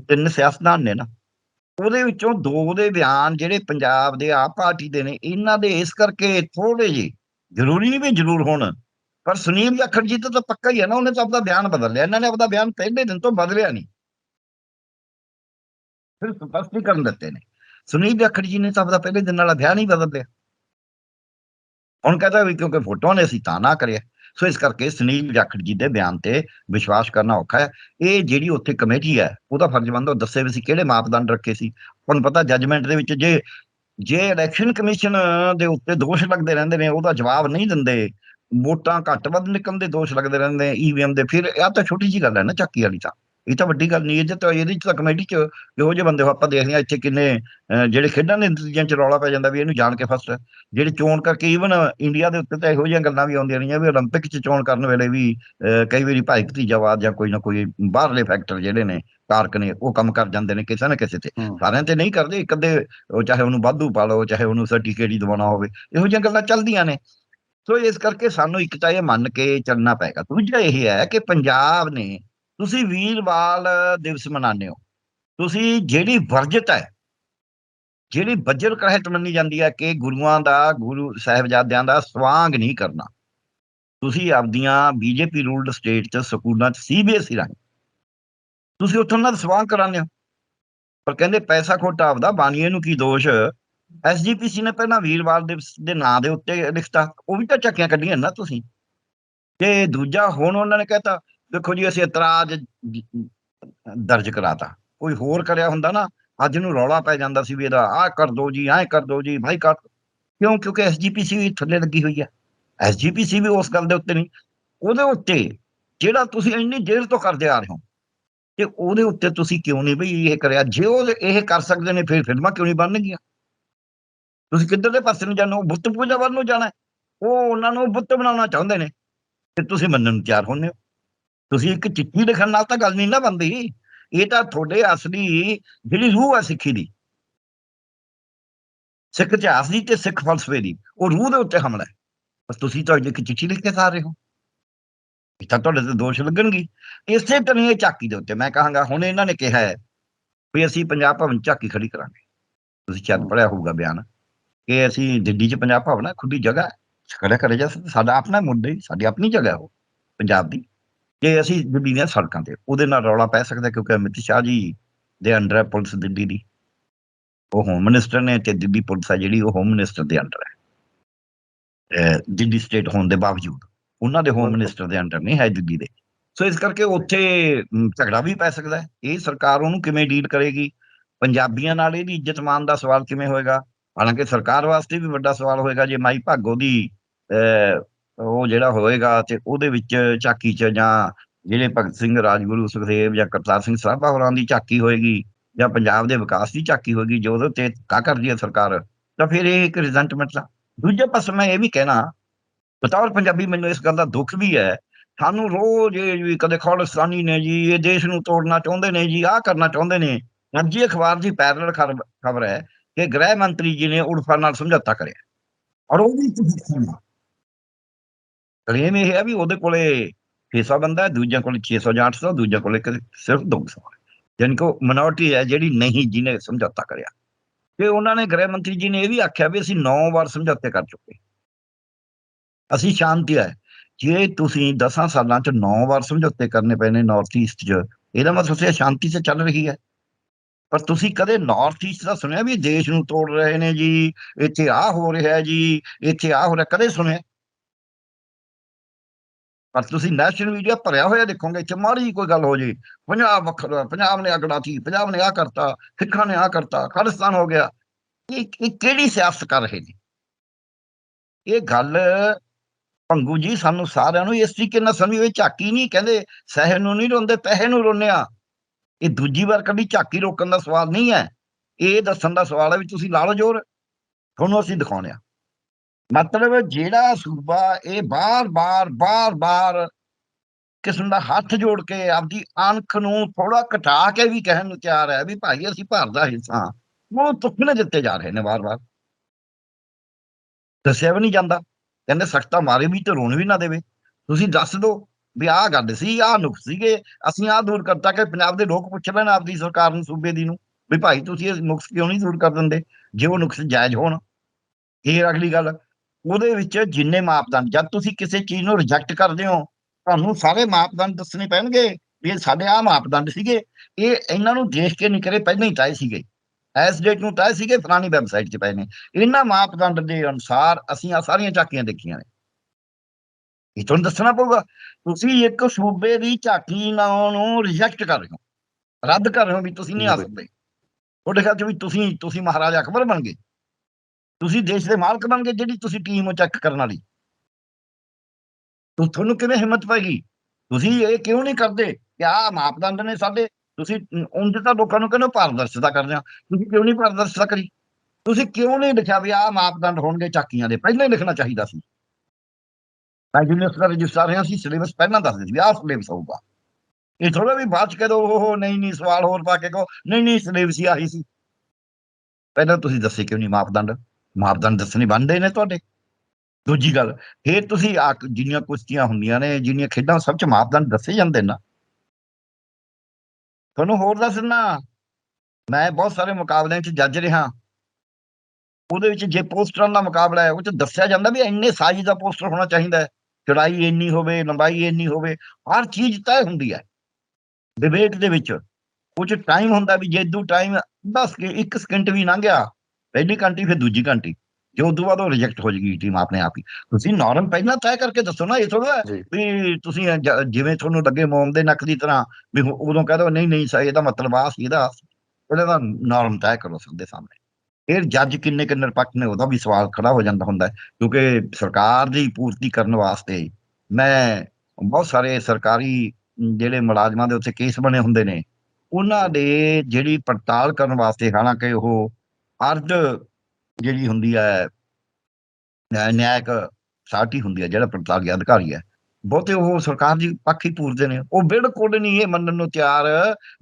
ਤਿੰਨ ਸਿਆਸਤਦਾਨ ਨੇ ਨਾ, ਉਹਦੇ ਵਿੱਚੋਂ ਦੋ ਦੇ ਬਿਆਨ ਜਿਹੜੇ ਪੰਜਾਬ ਦੇ ਆਪ ਪਾਰਟੀ ਦੇ ਨੇ, ਇਹਨਾਂ ਦੇ ਇਸ ਕਰਕੇ ਥੋੜੇ ਜਿਹੇ ਜ਼ਰੂਰੀ ਨਹੀਂ ਵੀ ਜ਼ਰੂਰ ਹੋਣ। ਪਰ ਸੁਨੀਲ ਜਾਖੜ ਜੀ ਤਾਂ ਤਾਂ ਪੱਕਾ ਹੀ ਹੈ ਨਾ, ਉਹਨੇ ਤਾਂ ਆਪਦਾ ਬਿਆਨ ਬਦਲ ਲਿਆ। ਇਹਨਾਂ ਨੇ ਆਪਦਾ ਬਿਆਨ ਪਹਿਲੇ ਦਿਨ ਤੋਂ ਬਦਲਿਆ ਨਹੀਂ। ਫਿਰ ਸਪਸ਼ਟੀਕਰਨ ਦਿੱਤੇ ਨੇ। ਸੁਨੀਲ ਜਾਖੜ ਜੀ ਨੇ ਤਾਂ ਆਪਦਾ ਪਹਿਲੇ ਦਿਨ ਵਾਲਾ ਵਿਆਹ ਨਹੀਂ ਬਦਲ ਲਿਆ। ਹੁਣ ਕਹਿੰਦਾ ਵੀ ਕਿਉਂਕਿ ਫੋਟੋਆਂ ਨੇ ਅਸੀਂ ਤਾਂ ਨਾ ਕਰਿਆ। ਸੋ ਇਸ ਕਰਕੇ ਸੁਨੀਲ ਜਾਖੜ ਜੀ ਦੇ ਬਿਆਨ ਤੇ ਵਿਸ਼ਵਾਸ ਕਰਨਾ ਔਖਾ ਹੈ। ਇਹ ਜਿਹੜੀ ਉੱਥੇ ਕਮੇਟੀ ਹੈ, ਉਹਦਾ ਫਰਜ਼ ਬਣਦਾ ਉਹ ਦੱਸੇ ਵੀ ਸੀ ਕਿਹੜੇ ਮਾਪਦੰਡ ਰੱਖੇ ਸੀ। ਤੁਹਾਨੂੰ ਪਤਾ ਜੱਜਮੈਂਟ ਦੇ ਵਿੱਚ ਜੇ ਜੇ ਇਲੈਕਸ਼ਨ ਕਮਿਸ਼ਨ ਦੇ ਉੱਤੇ ਦੋਸ਼ ਲੱਗਦੇ ਰਹਿੰਦੇ ਨੇ, ਉਹਦਾ ਜਵਾਬ ਨਹੀਂ ਦਿੰਦੇ। ਵੋਟਾਂ ਘੱਟ ਵੱਧ ਨਿਕਲਣ ਦੇ ਦੋਸ਼ ਲੱਗਦੇ ਰਹਿੰਦੇ ਈਵੀਐਮ ਦੇ। ਫਿਰ ਇਹ ਤਾਂ ਛੋਟੀ ਜੀ ਗੱਲ ਹੈ ਨਾ ਚੱਕੀ ਵਾਲੀ ਤਾਂ। ਇਹ ਤਾਂ ਵੱਡੀ ਗੱਲ ਨਹੀਂ ਇਹ 'ਚ ਤਾਂ ਇਹਦੇ ਚ ਤਾਂ ਕਮੇਟੀ ਚ ਇਹੋ ਜਿਹੇ ਬੰਦੇ ਆਪਾਂ ਦੇਖਦੇ ਹਾਂ ਇੱਥੇ ਕਿੰਨੇ ਅਹ, ਜਿਹੜੇ ਖੇਡਾਂ ਦੇ ਨਤੀਜਿਆਂ ਚ ਰੌਲਾ ਪੈ ਜਾਂਦਾ ਵੀ ਇਹਨੂੰ ਜਾਣ ਕੇ ਫਸਟ ਜਿਹੜੇ ਚੋਣ ਕਰਕੇ ਈਵਨ ਇੰਡੀਆ ਦੇ ਉੱਤੇ ਤਾਂ ਇਹੋ ਜਿਹੀਆਂ ਗੱਲਾਂ ਵੀ ਆਉਂਦੀਆਂ ਰਹੀਆਂ ਵੀ 올림픽 ਚ ਚੋਣ ਕਰਨ ਵੇਲੇ ਵੀ ਅਹ, ਕਈ ਵਾਰੀ ਭਾਈ ਭਤੀਜਾਵਾਦ ਜਾਂ ਕੋਈ ਨਾ ਕੋਈ ਬਾਹਰਲੇ ਫੈਕਟਰ ਜਿਹੜੇ ਨੇ ਕਾਰਕ ਨੇ ਉਹ ਕੰਮ ਕਰ ਜਾਂਦੇ ਨੇ ਕਿਸੇ ਨਾ ਕਿਸੇ ਤੇ ਹੂੰ। ਸਾਰਿਆਂ ਤੇ ਨਹੀਂ ਕਰਦੇ ਇੱਕ ਅੱਧੇ ਉਹ ਚਾਹੇ ਉਹਨੂੰ ਵਾਧੂ ਪਾ ਲਓ ਚਾਹੇ ਉਹਨੂੰ ਸਰਟੀਫਿਕੇਟ ਹੀ ਦਿਵਾਉਣਾ ਹੋਵੇ ਇਹੋ ਜਿਹੀਆਂ ਗੱਲਾਂ ਚੱਲਦੀਆਂ ਨੇ ਸੋ ਇਸ ਕਰਕੇ ਸਾਨੂੰ ਇੱਕ ਤਾਂ ਇਹ ਮੰਨ ਕੇ ਚੱਲਣਾ ਪਏਗਾ ਦੂਜਾ ਇਹ ਹੈ ਕਿ ਪੰਜਾਬ ਨੇ ਤੁਸੀਂ ਵੀਰ ਬਾਲ ਦਿਵਸ ਮਨਾਉਂਦੇ ਹੋ। ਤੁਸੀਂ ਜਿਹੜੀ ਵਰਜਿਤ ਹੈ, ਜਿਹੜੀ ਬੱਜਰ ਕਹਿਤ ਮੰਨੀ ਜਾਂਦੀ ਹੈ ਕਿ ਗੁਰੂਆਂ ਦਾ, ਗੁਰੂ ਸਾਹਿਬਜ਼ਾਦਿਆਂ ਦਾ ਸਵਾਂਗ ਨਹੀਂ ਕਰਨਾ। ਤੁਸੀਂ ਆਪਦੀਆਂ ਬੀਜੇਪੀ ਰੂਲਡ ਸਟੇਟ ਚ ਸਕੂਲਾਂ ਚ ਸੀਬੀਐਸਈ ਰਾਹੀਂ। ਤੁਸੀਂ ਉੱਥੋਂ ਨਾਲ ਸਵਾਂਗ ਕਰਾਉਂਦੇ ਹੋ। ਪਰ ਕਹਿੰਦੇ ਪੈਸਾ ਖੋਟਾ ਆਪਦਾ ਬਾਣੀਏ ਨੂੰ ਕੀ ਦੋਸ਼? ਐਸਜੀਪੀਸੀ ਨੇ ਪਹਿਲਾਂ ਵੀਰਵਾਲ ਦਿਵਸ ਦੇ ਨਾਂ ਦੇ ਉੱਤੇ ਲਿਖਤਾ। ਉਹ ਵੀ ਤਾਂ ਚੱਕੀਆਂ ਕੱਢੀਆਂ ਨਾ ਤੁਸੀਂ। ਤੇ ਦੂਜਾ ਹੁਣ ਉਹਨਾਂ ਨੇ ਕਹਿਤਾ ਦੇਖੋ ਜੀ, ਅਸੀਂ ਇਤਰਾਜ਼ ਜ- ਦਰਜ ਕਰਾਤਾ। ਕੋਈ ਹੋਰ ਕਰਿਆ ਹੁੰਦਾ ਨਾ, ਅੱਜ ਨੂੰ ਰੌਲਾ ਪੈ ਜਾਂਦਾ ਸੀ ਵੀ ਇਹਦਾ ਆਹ ਕਰ ਦੋ ਜੀ, ਐਂ ਕਰ ਦੋ ਜੀ, ਭਾਈ ਕਰ। ਕਿਉਂ? ਕਿਉਂਕਿ ਐਸਜੀਪੀਸੀ ਵੀ ਥੱਲੇ ਲੱਗੀ ਹੋਈ ਹੈ ਐਸਜੀਪੀਸੀ ਵੀ ਉਸ ਗੱਲ ਦੇ ਉੱਤੇ ਨਹੀਂ। ਉਹਦੇ ਉੱਤੇ ਜਿਹੜਾ ਤੁਸੀਂ ਇੰਨੀ ਦੇਰ ਤੋਂ ਕਰਦੇ ਆ ਰਹੇ ਹੋ, ਤੇ ਉਹਦੇ ਉੱਤੇ ਤੁਸੀਂ ਕਿਉਂ ਨਹੀਂ ਬਈ ਇਹ ਕਰਿਆ? ਜੇ ਉਹ ਇਹ ਕਰ ਸਕਦੇ ਨੇ, ਫਿਰ ਫਿਲਮਾਂ ਕਿਉਂ ਨਹੀਂ ਬਣਨਗੀਆਂ? ਤੁਸੀਂ ਕਿੱਧਰ ਦੇ ਪਾਸੇ ਨੂੰ ਜਾਣਾ? ਉਹ ਬੁੱਤ ਪੂਜਾ ਵੱਲ ਨੂੰ ਜਾਣਾ। ਉਹ ਉਹਨਾਂ ਨੂੰ ਬੁੱਤ ਬਣਾਉਣਾ ਚਾਹੁੰਦੇ ਨੇ। ਤੇ ਤੁਸੀਂ ਮੰਨਣ ਨੂੰ ਤਿਆਰ ਹੁੰਦੇ ਹੋ। ਤੁਸੀਂ ਇੱਕ ਚਿੱਠੀ ਲਿਖਣ ਨਾਲ ਤਾਂ ਗੱਲ ਨਹੀਂ ਨਾ ਬਣਦੀ। ਇਹ ਤਾਂ ਤੁਹਾਡੇ ਅਸਲੀ ਜਿਹੜੀ ਰੂਹ ਹੈ ਸਿੱਖੀ ਦੀ। ਸਿੱਖ ਇਤਿਹਾਸ ਦੀ ਤੇ ਸਿੱਖ ਫਲਸਫੇ ਦੀ। ਉਹ ਰੂਹ ਦੇ ਉੱਤੇ ਹਮਲਾ ਹੈ। ਬਸ ਤੁਸੀਂ ਤਾਂ ਇੱਕ ਚਿੱਠੀ ਲਿਖ ਕੇ ਸਾਰ ਹੋ। ਇਹ ਤਾਂ ਤੁਹਾਡੇ ਤੇ ਦੋਸ਼ ਲੱਗਣਗੇ। ਇਸੇ ਤਰ੍ਹਾਂ ਇਹ ਝਾਕੀ ਦੇ ਉੱਤੇ ਮੈਂ ਕਹਾਂਗਾ, ਹੁਣ ਇਹਨਾਂ ਨੇ ਕਿਹਾ ਹੈ ਵੀ ਅਸੀਂ ਪੰਜਾਬ ਭਵਨ 'ਚ ਝਾਕੀ ਖੜੀ ਕਰਾਂਗੇ। ਤੁਸੀਂ ਚੱਲ ਪੜਿਆ ਹੋਊਗਾ ਬਿਆਨ ਕਿ ਅਸੀਂ ਦਿੱਲੀ 'ਚ ਪੰਜਾਬ ਭਵਨ ਹੈ ਖੁੱਲੀ ਜਗ੍ਹਾ ਹੈ। ਖੜਾ ਕਰੇ ਜਾ ਸਕਦਾ। ਸਾਡਾ ਆਪਣਾ ਮੁੱਦਾ ਹੀ, ਸਾਡੀ ਆਪਣੀ ਜਗ੍ਹਾ ਉਹ, ਪੰਜਾਬ ਦੀ। ਕਿ ਅਸੀਂ ਦਿੱਲੀ ਦੀਆਂ ਸੜਕਾਂ ਤੇ ਉਹਦੇ ਨਾਲ ਰੌਲਾ ਪੈ ਸਕਦਾ ਕਿਉਂਕਿ ਅਮਿਤ ਸ਼ਾਹ ਜੀ ਦੇ ਅੰਡਰ ਹੈ ਪੁਲਿਸ ਦਿੱਲੀ ਦੀ। ਉਹ ਹੋਮ ਮਿਨਿਸਟਰ ਨੇ ਤੇ ਦਿੱਲੀ ਪੁਲਿਸ ਹੈ ਜਿਹੜੀ ਉਹ ਹੋਮ ਮਿਨਿਸਟਰ ਦੇ ਅੰਡਰ ਹੈ। ਦਿੱਲੀ ਸਟੇਟ ਹੋਣ ਦੇ ਬਾਵਜੂਦ ਉਹਨਾਂ ਦੇ ਹੋਮ ਮਿਨਿਸਟਰ ਦੇ ਅੰਡਰ ਨਹੀਂ ਹੈ ਦਿੱਲੀ ਦੇ। ਸੋ ਇਸ ਕਰਕੇ ਉੱਥੇ ਝਗੜਾ ਵੀ ਪੈ ਸਕਦਾ ਹੈ। ਇਹ ਸਰਕਾਰ ਉਹਨੂੰ ਕਿਵੇਂ ਡੀਲ ਕਰੇਗੀ? ਪੰਜਾਬੀਆਂ ਨਾਲ ਇਹਦੀ ਇੱਜ਼ਤ ਮਾਨ ਦਾ ਸਵਾਲ ਕਿਵੇਂ ਹੋਏਗਾ? ਹਾਲਾਂਕਿ ਸਰਕਾਰ ਵਾਸਤੇ ਵੀ ਵੱਡਾ ਸਵਾਲ ਹੋਏਗਾ ਜੇ ਮਾਈ ਭਾਗੋ ਦੀ ਅਹ, ਉਹ ਜਿਹੜਾ ਹੋਏਗਾ ਤੇ ਉਹਦੇ ਵਿੱਚ ਝਾਕੀ ਚ ਜਾਂ ਜਿਹੜੇ ਭਗਤ ਸਿੰਘ, ਰਾਜਗੁਰੂ, ਸੁਖਦੇਵ ਜਾਂ ਕਰਤਾਰ ਸਿੰਘ ਸਰਾਭਾ ਹੋਰਾਂ ਦੀ ਝਾਕੀ ਹੋਏਗੀ ਜਾਂ ਪੰਜਾਬ ਦੇ ਵਿਕਾਸ ਦੀ ਝਾਕੀ ਹੋਏਗੀ, ਜੋ ਉਹਦੇ ਤੇ ਕਾ ਕਰਦੀ ਹੈ ਸਰਕਾਰ, ਤਾਂ ਫਿਰ ਇਹ ਇੱਕ ਰਿਜ਼ੈਂਟਮੈਂਟ ਦਾ ਦੂਜੇ ਪਾਸੇ ਮੈਂ ਇਹ ਵੀ ਕਹਿਣਾ, ਬਤੌਰ ਪੰਜਾਬੀ ਮੈਨੂੰ ਇਸ ਗੱਲ ਦਾ ਦੁੱਖ ਵੀ ਹੈ, ਸਾਨੂੰ ਰੋਜ਼ ਇਹ ਵੀ ਕਦੇ ਖਾਲਿਸਤਾਨੀ ਨੇ ਜੀ, ਇਹ ਦੇਸ਼ ਨੂੰ ਤੋੜਨਾ ਚਾਹੁੰਦੇ ਨੇ ਜੀ, ਆਹ ਕਰਨਾ ਚਾਹੁੰਦੇ ਨੇ, ਅੱਜ ਹੀ ਅਖਬਾਰ ਦੀ ਪੈਰਲਲ ਖਬਰ ਹੈ ਕਿ ਗ੍ਰਹਿ ਮੰਤਰੀ ਜੀ ਨੇ ਉੜਫਾ ਨਾਲ ਸਮਝੌਤਾ ਕਰਿਆ। ਔਰ ਉਹ ਵੀ ਤੁਸੀਂ ਸੁਣਨਾ। ਕਲੇਮ ਇਹ ਹੈ ਵੀ ਉਹਦੇ ਕੋਲੇ 600 ਬੰਦਾ ਹੈ, ਦੂਜਿਆਂ ਕੋਲੇ 600 ਜਾਂ 800 ਦੂਜਿਆਂ ਕੋਲੇ ਕ- ਸਿਰਫ 200 ਹੈ। ਯਾਨੀ ਕਿ ਮਿਨੋਰਟੀ ਹੈ ਜਿਹੜੀ ਨਹੀਂ ਜਿਹਨੇ ਸਮਝੌਤਾ ਕਰਿਆ। ਤੇ ਉਹਨਾਂ ਨੇ ਗ੍ਰਹਿ ਮੰਤਰੀ ਜੀ ਨੇ ਇਹ ਵੀ ਆਖਿਆ ਵੀ ਅਸੀਂ 9 ਵਾਰ ਸਮਝੌਤੇ ਕਰ ਚੁੱਕੇ। ਅਸੀਂ ਸ਼ਾਂਤੀ ਹੈ। ਜੇ ਤੁਸੀਂ 10 ਸਾਲਾਂ ਚ 9 ਵਾਰ ਸਮਝੌਤੇ ਕਰਨੇ ਪਏ ਨੇ ਨਾਰਥ ਈਸਟ ਚ, ਇਹਦਾ ਮਤਲਬ ਇਹ ਸ਼ਾਂਤੀ ਸੇ ਚੱਲ ਰਹੀ ਹੈ। ਪਰ ਤੁਸੀਂ ਕਦੇ ਨਾਰਥ ਈਸਟ ਦਾ ਸੁਣਿਆ ਵੀ ਦੇਸ਼ ਨੂੰ ਤੋੜ ਰਹੇ ਨੇ ਜੀ, ਇੱਥੇ ਆ ਹੋ ਰਿਹਾ ਜੀ, ਇੱਥੇ ਆ ਹੋ ਰਿਹਾ, ਕਦੇ ਸੁਣਿਆ? ਪਰ ਤੁਸੀਂ ਨੈਸ਼ਨਲ ਮੀਡੀਆ ਭਰਿਆ ਹੋਇਆ ਦੇਖੋਗੇ, ਇੱਥੇ ਮਾੜੀ ਜਿਹੀ ਕੋਈ ਗੱਲ ਹੋ ਜੇ। ਪੰਜਾਬ ਵੱਖਰਾ ਪੰਜਾਬ ਨੇ ਅਗੜਾ ਸੀ ਪੰਜਾਬ ਨੇ ਆ ਕਰਤਾ, ਸਿੱਖਾਂ ਨੇ ਆ ਕਰਤਾ, ਖਾਲਿਸਤਾਨ ਹੋ ਗਿਆ। ਇਹ ਇਹ ਕਿਹੜੀ ਸਿਆਸਤ ਕਰ ਰਹੇ ਨੇ? ਇਹ ਗੱਲ ਭੰਗੂ ਜੀ ਸਾਨੂੰ ਸਾਰਿਆਂ ਨੂੰ ਇਸ ਤਰੀਕੇ ਨਾਲ ਸਮਝੀ ਹੋਈ ਝਾਕੀ ਨਹੀਂ, ਕਹਿੰਦੇ ਸਹਿ ਨੂੰ ਨਹੀਂ ਰੋਂਦੇ, ਪੈਸੇ ਨੂੰ ਰੋਂਦੇ ਆ। ਇਹ ਦੂਜੀ ਵਾਰ ਕਦੀ ਝਾਕੀ ਰੋਕਣ ਦਾ ਸਵਾਲ ਨਹੀਂ ਹੈ। ਇਹ ਦੱਸਣ ਦਾ ਸਵਾਲ ਹੈ ਵੀ ਤੁਸੀਂ ਲਾ ਲਓ ਜ਼ੋਰ। ਤੁਹਾਨੂੰ ਅਸੀਂ ਦਿਖਾਉਣੇ ਆ। ਮਤਲਬ ਜਿਹੜਾ ਸੂਬਾ ਇਹ ਬਾਰ-ਬਾਰ ਬਾਰ-ਬਾਰ ਕਿਸਮ ਦਾ ਹੱਥ ਜੋੜ ਕੇ ਆਪਦੀ ਅਣਖ ਨੂੰ ਥੋੜਾ ਘਟਾ ਕੇ ਵੀ ਕਹਿਣ ਨੂੰ ਤਿਆਰ ਹੈ ਵੀ ਭਾਈ ਅਸੀਂ ਭਾਰਤ ਦਾ ਹਿੱਸਾ ਹਾਂ। ਉਹ ਤੁਕਨੇ ਦਿੱਤੇ ਜਾ ਰਹੇ ਨੇ ਵਾਰ-ਵਾਰ ਦੱਸਿਆ ਵੀ ਨਹੀਂ ਜਾਂਦਾ। ਕਹਿੰਦੇ ਸਖਤਾ ਮਾਰੇ ਵੀ ਤੇ ਰੋਣ ਵੀ ਨਾ ਦੇਵੇ। ਤੁਸੀਂ ਦੱਸ ਦਿਓ ਵੀ ਆਹ ਗੱਲ ਸੀ, ਆਹ ਨੁਕਸ ਸੀਗੇ। ਅਸੀਂ ਆਹ ਦੂਰ ਕਰਤਾ ਕਿ ਪੰਜਾਬ ਦੇ ਲੋਕ ਪੁੱਛ ਲੈਣ ਆਪਦੀ ਸਰਕਾਰ ਨੂੰ, ਸੂਬੇ ਦੀ ਨੂੰ ਵੀ ਭਾਈ ਤੁਸੀਂ ਇਹ ਨੁਕਸ ਕਿਉਂ ਨਹੀਂ ਦੂਰ ਕਰ ਦਿੰਦੇ? ਜੇ ਉਹ ਨੁਕਸ ਜਾਇਜ਼ ਹੋਣ। ਇਹ ਅਗਲੀ ਗੱਲ। ਉਹਦੇ ਵਿੱਚ ਜਿੰਨੇ ਮਾਪਦੰਡ ਜਦ ਤੁਸੀਂ ਕਿਸੇ ਚੀਜ਼ ਨੂੰ ਰਿਜੈਕਟ ਕਰਦੇ ਹੋ ਤੁਹਾਨੂੰ ਸਾਰੇ ਮਾਪਦੰਡ ਦੱਸਣੇ ਪੈਣਗੇ ਵੀ ਸਾਡੇ ਆਹ ਮਾਪਦੰਡ ਸੀਗੇ। ਇਹ ਇਹਨਾਂ ਨੂੰ ਦੇਖ ਕੇ ਨਹੀਂ ਕਰੇ ਪਹਿਲਾਂ ਹੀ ਤੈਅ ਸੀਗੇ। ਐਸ ਡੇਟ ਨੂੰ ਤੈਅ ਸੀਗੇ ਫਲਾਣੀ ਵੈਬਸਾਈਟ 'ਚ ਪਏ ਨੇ। ਇਹਨਾਂ ਮਾਪਦੰਡ ਦੇ ਅਨੁਸਾਰ ਅਸੀਂ ਆ ਸਾਰੀਆਂ ਝਾਕੀਆਂ ਦੇਖੀਆਂ ਨੇ। ਇਹ ਤੁਹਾਨੂੰ ਦੱਸਣਾ ਪਊਗਾ ਤੁਸੀਂ ਇੱਕ ਸੂਬੇ ਦੀ ਝਾਕੀ ਨਾਂ ਨੂੰ ਰਿਜੈਕਟ ਕਰ ਰਹੇ ਹੋ। ਰੱਦ ਕਰ ਰਹੇ ਹੋ ਵੀ ਤੁਸੀਂ ਨਹੀਂ ਆ ਸਕਦੇ। ਤੁਹਾਡੇ ਖਿਆਲ 'ਚ ਵੀ ਤੁਸੀਂ ਤੁਸੀਂ ਮਹਾਰਾਜਾ ਅਕਬਰ ਬਣ ਗਏ। ਤੁਸੀਂ ਦੇਸ਼ ਦੇ ਮਾਲਕ ਬਣ ਗਏ ਜਿਹੜੀ ਤੁਸੀਂ ਟੀਮ ਉਹ ਚੈੱਕ ਕਰਨ ਵਾਲੀ। ਤੁਹਾਨੂੰ ਕਿਵੇਂ ਹਿੰਮਤ ਪੈਗੀ ਤੁਸੀਂ ਇਹ ਕਿਉਂ ਨਹੀਂ ਕਰਦੇ ਕਿ ਆਹ ਮਾਪਦੰਡ ਨੇ ਸਾਡੇ, ਤੁਸੀਂ ਉਂਝ ਤਾਂ ਲੋਕਾਂ ਨੂੰ ਕਹਿੰਦੇ ਹੋ ਪਾਰਦਰਸ਼ਤਾ ਕਰਦੇ ਆ ਤੁਸੀਂ ਕਿਉਂ ਨਹੀਂ ਪਾਰਦਰਸ਼ਤਾ ਕਰੀ? ਤੁਸੀਂ ਕਿਉਂ ਨਹੀਂ ਲਿਖਿਆ ਵੀ ਆਹ ਮਾਪਦੰਡ ਹੋਣਗੇ ਚਾਕੀਆਂ ਦੇ? ਪਹਿਲਾਂ ਹੀ ਲਿਖਣਾ ਚਾਹੀਦਾ ਸੀ। ਤਾਂ ਯੂਨੀਵਰਸਿਟੀ ਦਾ ਰਜਿਸਟਰ ਰਿਹਾ ਸੀ, ਸਿਲੇਬਸ ਪਹਿਲਾਂ ਦੱਸਦੇ ਸੀ ਵੀ ਆਹ ਸਿਲੇਬਸ ਹੋਊਗਾ। ਇਹ ਥੋੜਾ ਵੀ ਬਾਅਦ ਚ ਕਹਿ ਉਹ ਨਹੀਂ ਨਹੀਂ, ਸਵਾਲ ਹੋਰ ਪਾ ਕੇ ਕਹੋ। ਨਹੀਂ ਨਹੀਂ, ਸਿਲੇਬਸ ਹੀ ਆਹੀ ਸੀ। ਪਹਿਲਾਂ ਤੁਸੀਂ ਦੱਸੇ ਕਿਉਂ ਨਹੀਂ ਮਾਪਦੰਡ? ਮਾਪਦੰਡ ਦੱਸਣੇ ਬਣਦੇ ਨੇ ਤੁਹਾਡੇ? ਦੂਜੀ ਗੱਲ, ਫੇਰ ਤੁਸੀਂ ਆ ਜਿੰਨੀਆਂ ਕੁਸ਼ਤੀਆਂ ਹੁੰਦੀਆਂ ਨੇ, ਜਿੰਨੀਆਂ ਖੇਡਾਂ ਸਭ ਚ ਮਾਪਦੰਡ ਦੱਸੇ ਜਾਂਦੇ ਨਾ ਤੁਹਾਨੂੰ ਹੋਰ ਦੱਸਣਾ ਮੈਂ ਬਹੁਤ ਸਾਰੇ ਮੁਕਾਬਲਿਆਂ 'ਚ ਜੱਜ ਰਿਹਾ। ਉਹਦੇ ਵਿੱਚ ਜੇ ਪੋਸਟਰਾਂ ਦਾ ਮੁਕਾਬਲਾ ਹੈ, ਉਹ 'ਚ ਦੱਸਿਆ ਜਾਂਦਾ ਵੀ ਇੰਨੇ ਸਾਈਜ਼ ਦਾ ਪੋਸਟਰ ਹੋਣਾ ਚਾਹੀਦਾ ਹੈ। ਚੜਾਈ ਇੰਨੀ ਹੋਵੇ, ਲੰਬਾਈ ਇੰਨੀ ਹੋਵੇ, ਹਰ ਚੀਜ਼ ਤੈਅ ਹੁੰਦੀ ਹੈ। ਡਿਬੇਟ ਦੇ ਵਿੱਚ, ਉਹ 'ਚ ਟਾਈਮ ਹੁੰਦਾ ਵੀ ਜੇ ਦੂ ਟਾਈਮ 10 ਕਿ 1 ਸਕਿੰਟ ਵੀ ਲੰਘ ਗਿਆ ਪਹਿਲੀ ਘੰਟੀ ਫਿਰ ਦੂਜੀ ਘੰਟੀ। ਜੇ ਉਦੋਂ ਬਾਅਦ ਉਹ ਰਿਜੈਕਟ ਹੋ ਜਾਏਗੀ ਟੀਮ ਆਪਣੇ ਆਪ ਹੀ। ਤੁਸੀਂ ਨਾਰਮ ਪਹਿਲਾਂ ਤੈਅ ਕਰਕੇ ਦੱਸੋ ਨਾ ਇਹ ਥੋੜਾ ਵੀ ਤੁਸੀਂ ਜਿਵੇਂ ਤੁਹਾਨੂੰ ਲੱਗੇ ਮੋਮ ਦੇ ਨੱਕ ਦੀ ਤਰ੍ਹਾਂ ਵੀ ਉਦੋਂ ਕਹਿ ਦੋ ਨਹੀਂ ਨਹੀਂ ਸਹੀ ਇਹਦਾ ਮਤਲਬ ਆ ਸੀ ਇਹਦਾ ਉਹਦਾ ਦਾ ਨਾਰਮ ਤੈਅ ਕਰੋ ਸਭ ਦੇ ਸਾਹਮਣੇ। ਫਿਰ ਜੱਜ ਕਿੰਨੇ ਕਿੰਨੇ ਨਿਰਪੱਖ ਨੇ ਉਹਦਾ ਵੀ ਸਵਾਲ ਖੜਾ ਹੋ ਜਾਂਦਾ ਹੁੰਦਾ ਕਿਉਂਕਿ ਸਰਕਾਰ ਦੀ ਪੂਰਤੀ ਕਰਨ ਵਾਸਤੇ ਮੈਂ ਬਹੁਤ ਸਾਰੇ ਸਰਕਾਰੀ ਜਿਹੜੇ ਮੁਲਾਜ਼ਮਾਂ ਦੇ ਉੱਤੇ ਕੇਸ ਬਣੇ ਹੁੰਦੇ ਨੇ ਉਹਨਾਂ ਦੇ ਜਿਹੜੀ ਪੜਤਾਲ ਕਰਨ ਵਾਸਤੇ ਹਾਲਾਂਕਿ ਉਹ ਅਰਧ ਜਿਹੜੀ ਹੁੰਦੀ ਹੈ ਨਿਆਇਕ ਸਾਟੀ ਹੁੰਦੀ ਹੈ, ਜਿਹੜਾ ਪੜਤਾਲ ਅਧਿਕਾਰੀ ਹੈ। ਬਹੁਤੇ ਉਹ ਸਰਕਾਰ ਦੀ ਪੱਖ ਹੀ ਪੂਰਦੇ ਨੇ। ਉਹ ਬਿਲਕੁਲ ਨਹੀਂ ਇਹ ਮੰਨਣ ਨੂੰ ਤਿਆਰ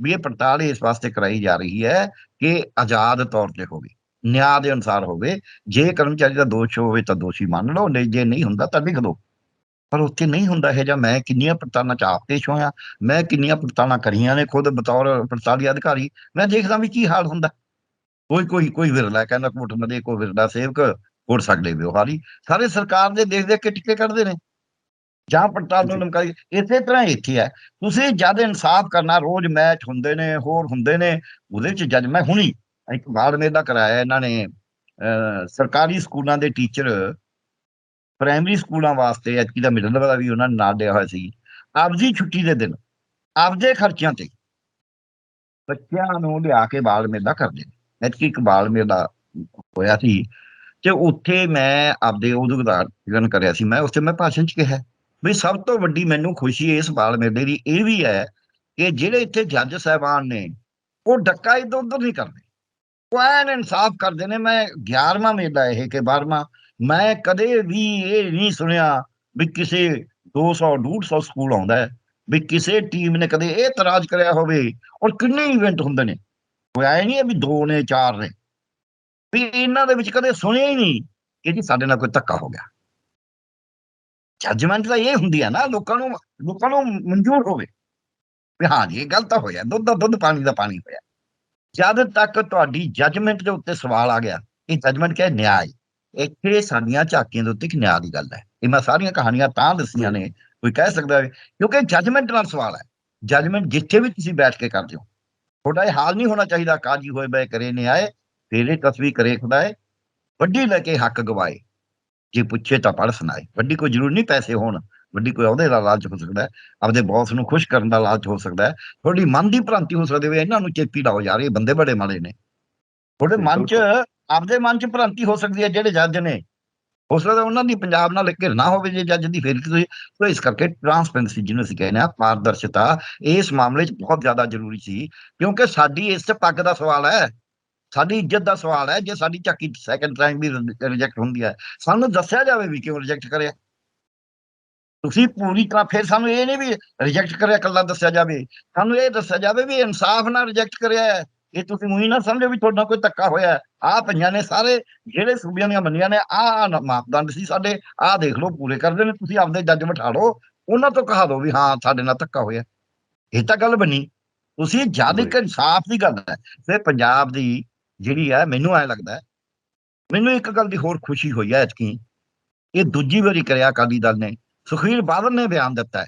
ਵੀ ਇਹ ਪੜਤਾਲ ਇਸ ਵਾਸਤੇ ਕਰਾਈ ਜਾ ਰਹੀ ਹੈ ਕਿ ਆਜ਼ਾਦ ਤੌਰ ਤੇ ਹੋਵੇ, ਨਿਆਂ ਦੇ ਅਨੁਸਾਰ ਹੋਵੇ। ਜੇ ਕਰਮਚਾਰੀ ਦਾ ਦੋਸ਼ ਹੋਵੇ ਤਾਂ ਦੋਸ਼ੀ ਮੰਨ ਲਓ, ਨਹੀਂ, ਜੇ ਨਹੀਂ ਹੁੰਦਾ ਤਾਂ ਲਿਖ ਦਿਓ ਪਰ ਉੱਥੇ ਨਹੀਂ ਹੁੰਦਾ ਇਹ ਜਾਂ ਮੈਂ ਕਿੰਨੀਆਂ ਪੜਤਾਲਾਂ ਚ ਆਪ ਪੇਸ਼ ਹੋਇਆ, ਮੈਂ ਕਿੰਨੀਆਂ ਪੜਤਾਲਾਂ ਕਰੀਆਂ ਨੇ ਖੁਦ ਬਤੌਰ ਪੜਤਾਲੀ ਅਧਿਕਾਰੀ। ਮੈਂ ਦੇਖਦਾ ਵੀ ਕੀ ਹਾਲ ਹੁੰਦਾ। ਕੋਈ ਕੋਈ ਕੋਈ ਵਿਰਲਾ ਕਹਿੰਦਾ ਕੋਟ ਨਾ ਦੇ ਕੋਈ ਵਿਰਲਾ ਸੇਵਕ ਕੋਟ ਸਕਦੇ ਵਿਵਹਾਰੀ। ਸਾਰੇ ਸਰਕਾਰ ਦੇ ਦੇਖ ਦੇਖ ਕੇ ਟਿੱਕੇ ਕੱਢਦੇ ਨੇ। ਜਾਂ ਪੜਤਾਲ ਨੂੰ ਜੀ। ਲਮਕਾਈ ਇਸੇ ਤਰ੍ਹਾਂ ਇੱਥੇ ਹੈ। ਤੁਸੀਂ ਜਦ ਇਨਸਾਫ ਕਰਨਾ ਰੋਜ਼ ਮੈਚ ਹੁੰਦੇ ਨੇ ਹੋਰ ਹੁੰਦੇ ਨੇ ਉਹਦੇ ਚ ਜੱਜ ਮੈਂ ਹੁਣੀ ਇੱਕ ਬਾੜ ਮੇਲਾ ਕਰਾਇਆ ਇਹਨਾਂ ਨੇ ਸਰਕਾਰੀ ਸਕੂਲਾਂ ਦੇ ਟੀਚਰ ਪ੍ਰਾਇਮਰੀ ਸਕੂਲਾਂ ਵਾਸਤੇ ਐਤਕੀ ਦਾ ਮਿਡਲ ਵਾਲਾ ਵੀ ਉਹਨਾਂ ਨੇ ਨਾਲ ਲਿਆ ਹੋਇਆ ਸੀ। ਆਪਦੀ ਛੁੱਟੀ ਦੇ ਦਿਨ ਆਪਦੇ ਖਰਚਿਆਂ ਤੇ ਬੱਚਿਆਂ ਨੂੰ ਲਿਆ ਕੇ ਬਾਲ ਮੇਲਾ ਕਰਦੇ ਨੇ। ਐਤਕੀ ਇੱਕ ਬਾਲ ਮੇਲਾ ਹੋਇਆ ਸੀ ਤੇ ਉੱਥੇ ਮੈਂ ਆਪਦੇ ਉਦੋਂ ਉਦਘਾਟਨ ਕਰਿਆ ਸੀ। ਮੈਂ ਉੱਥੇ ਮੈਂ ਭਾਸ਼ਣ ਚ ਕਿਹਾ, ਵੀ ਸਭ ਤੋਂ ਵੱਡੀ ਮੈਨੂੰ ਖੁਸ਼ੀ ਇਸ ਬਾਲ ਮੇਲੇ ਦੀ ਇਹ ਵੀ ਹੈ ਕਿ ਜਿਹੜੇ ਇੱਥੇ ਜੱਜ ਸਾਹਿਬਾਨ ਨੇ, ਉਹ ਡੱਕਾ ਇੱਧਰ ਉੱਧਰ ਨਹੀਂ ਕਰਦੇ। ਉਹ ਐਨ ਇਨਸਾਫ ਕਰਦੇ ਨੇ, ਮੈਂ 11ਵਾਂ ਮੇਲਾ ਇਹ ਕਿ 12ਵਾਂ ਮੈਂ ਕਦੇ ਵੀ ਇਹ ਨਹੀਂ ਸੁਣਿਆ ਵੀ ਕਿਸੇ 200 150 ਸਕੂਲ ਆਉਂਦਾ ਹੈ, ਵੀ ਕਿਸੇ ਟੀਮ ਨੇ ਕਦੇ ਇਹ ਇਤਰਾਜ਼ ਕਰਿਆ ਹੋਵੇ, ਔਰ ਕਿੰਨੇ ਇਵੈਂਟ ਹੁੰਦੇ ਨੇ। ਕੋਈ ਆਏ ਨਹੀਂ ਹੈ ਵੀ ਦੋ ਨੇ, ਚਾਰ ਨੇ। ਵੀ ਇਹਨਾਂ ਦੇ ਵਿੱਚ ਕਦੇ ਸੁਣਿਆ ਹੀ ਨਹੀਂ ਕਿ ਜੀ ਸਾਡੇ ਨਾਲ ਕੋਈ ਧੱਕਾ ਹੋ ਗਿਆ। ਜੱਜਮੈਂਟ ਤਾਂ ਇਹ ਹੁੰਦੀ ਹੈ ਨਾ, ਲੋਕਾਂ ਨੂੰ ਲੋਕਾਂ ਨੂੰ ਮਨਜ਼ੂਰ ਹੋਵੇ। ਵੀ ਹਾਂ ਜੀ, ਇਹ ਗਲਤ ਹੋਇਆ, ਦੁੱਧ ਦਾ ਦੁੱਧ, ਪਾਣੀ ਦਾ ਪਾਣੀ ਹੋਇਆ। ਜਦ ਤੱਕ ਤੁਹਾਡੀ ਜੱਜਮੈਂਟ ਦੇ ਉੱਤੇ ਸਵਾਲ ਆ ਗਿਆ, ਇਹ ਜੱਜਮੈਂਟ ਕਿਹ ਨਿਆਂ ਇੱਥੇ ਸਾਡੀਆਂ ਝਾਕੀਆਂ ਦੇ ਉੱਤੇ ਇੱਕ ਨਿਆਂ ਦੀ ਗੱਲ ਹੈ। ਇਹ ਮੈਂ ਸਾਰੀਆਂ ਕਹਾਣੀਆਂ ਤਾਂ ਦੱਸੀਆਂ ਨੇ, ਕੋਈ ਕਹਿ ਸਕਦਾ ਹੈ, ਕਿਉਂਕਿ ਜੱਜਮੈਂਟ ਨਾਲ ਸਵਾਲ ਹੈ। ਜੱਜਮੈਂਟ ਜਿੱਥੇ ਵੀ ਤੁਸੀਂ ਬੈਠ ਕੇ ਕਰਦੇ ਹੋ ਤੁਹਾਡਾ ਇਹ ਹਾਲ ਨਹੀਂ ਹੋਣਾ ਚਾਹੀਦਾ ਕਾਜੀ ਹੋਏ ਬੈ ਕਰੇ ਨੇ ਆਏ ਤੇਰੇ ਤਸਵੀਰ ਕਰੇ ਖੁਦਾਏ ਵੱਡੀ ਲੈ ਕੇ ਹੱਕ ਗਵਾਏ। ਜੇ ਪੁੱਛੇ ਤਾਂ ਪੜ ਸੁਣਾਏ। ਵੱਡੀ ਕੋਈ ਜ਼ਰੂਰ ਨਹੀਂ ਪੈਸੇ ਹੋਣ ਵੱਡੀ ਕੋਈ ਅਹੁਦੇ ਦਾ ਲਾਲਚ ਹੋ ਸਕਦਾ ਹੈ ਆਪਦੇ ਬੌਸ ਨੂੰ ਖੁਸ਼ ਕਰਨ ਦਾ ਲਾਲਚ ਹੋ ਸਕਦਾ ਹੈ। ਤੁਹਾਡੀ ਮਨ ਦੀ ਭ੍ਰਾਂਤੀ ਹੋ ਸਕਦੀ ਹੈ ਇਹਨਾਂ ਨੂੰ ਚੇਪੀ ਲਾਓ ਯਾਰ ਇਹ ਬੰਦੇ ਬੜੇ ਮਾੜੇ ਨੇ। ਤੁਹਾਡੇ ਮਨ 'ਚ ਆਪਦੇ ਮਨ 'ਚ ਭ੍ਰਾਂਤੀ ਹੋ ਸਕਦੀ ਹੈ ਜਿਹੜੇ ਜੱਜ ਨੇ। ਹੋ ਸਕਦਾ ਉਹਨਾਂ ਦੀ ਪੰਜਾਬ ਨਾਲ ਘਿਰਨਾ ਹੋਵੇ ਜੇ ਜੱਜ ਦੀ, ਫਿਰ ਤੁਸੀਂ ਸੋ ਇਸ ਕਰਕੇ ਟਰਾਂਸਪੇਰੈਂਸੀ ਜਿਹਨੂੰ ਅਸੀਂ ਕਹਿੰਦੇ ਆ ਪਾਰਦਰਸ਼ਤਾ, ਇਸ ਮਾਮਲੇ 'ਚ ਬਹੁਤ ਜ਼ਿਆਦਾ ਜ਼ਰੂਰੀ ਸੀ, ਕਿਉਂਕਿ ਸਾਡੀ ਇਸ 'ਚ ਪੱਗ ਦਾ ਸਵਾਲ ਹੈ, ਸਾਡੀ ਇੱਜ਼ਤ ਦਾ ਸਵਾਲ ਹੈ, ਜੇ ਸਾਡੀ ਚੱਕੀ ਸੈਕੰਡ ਟਾਈਮ ਵੀ ਰਿਜੈਕਟ ਹੁੰਦੀ ਹੈ, ਸਾਨੂੰ ਦੱਸਿਆ ਜਾਵੇ ਵੀ ਕਿਉਂ ਰਿਜੈਕਟ ਕਰਿਆ। ਤੁਸੀਂ ਪੂਰੀ ਤਰ੍ਹਾਂ ਫਿਰ ਸਾਨੂੰ ਇਹ ਨਹੀਂ ਵੀ ਰਿਜੈਕਟ ਕਰਿਆ ਕੱਲਾ ਦੱਸਿਆ ਜਾਵੇ, ਸਾਨੂੰ ਇਹ ਦੱਸਿਆ ਜਾਵੇ ਵੀ ਇਨਸਾਫ ਨਾਲ ਰਿਜੈਕਟ ਕਰਿਆ ਹੈ। ਇਹ ਤੁਸੀਂ ਮੂੰਹ ਨਾ ਸਮਝੋ ਵੀ ਤੁਹਾਡਾ ਕੋਈ ਧੱਕਾ ਹੋਇਆ ਆ ਪਈਆਂ ਨੇ ਸਾਰੇ ਜਿਹੜੇ ਸੂਬਿਆਂ ਦੀਆਂ ਮੰਨੀਆਂ ਨੇ ਆ ਮਾਪਦੰਡ ਸੀ ਸਾਡੇ ਆ ਦੇਖ ਲਓ ਪੂਰੇ ਕਰਦੇ ਨੇ ਤੁਸੀਂ ਆਪਦੇ ਜੱਜ ਬਿਠਾ ਲਓ ਉਹਨਾਂ ਤੋਂ ਕਹਾ ਦਿਓ ਵੀ ਹਾਂ ਸਾਡੇ ਨਾਲ ਧੱਕਾ ਹੋਇਆ ਇਹ ਤਾਂ ਗੱਲ ਬਣੀ। ਤੁਸੀਂ ਜਦ ਇੱਕ ਇਨਸਾਫ ਦੀ ਗੱਲ ਹੈ ਫਿਰ ਪੰਜਾਬ ਦੀ ਜਿਹੜੀ ਹੈ ਮੈਨੂੰ ਐ ਲੱਗਦਾ ਮੈਨੂੰ ਇੱਕ ਗੱਲ ਦੀ ਹੋਰ ਖੁਸ਼ੀ ਹੋਈ ਹੈ ਐਤਕੀ ਇਹ ਦੂਜੀ ਵਾਰੀ ਕਰਿਆ ਅਕਾਲੀ ਦਲ ਨੇ ਸੁਖਵੀਰ ਬਾਦਲ ਨੇ ਬਿਆਨ ਦਿੱਤਾ ਹੈ।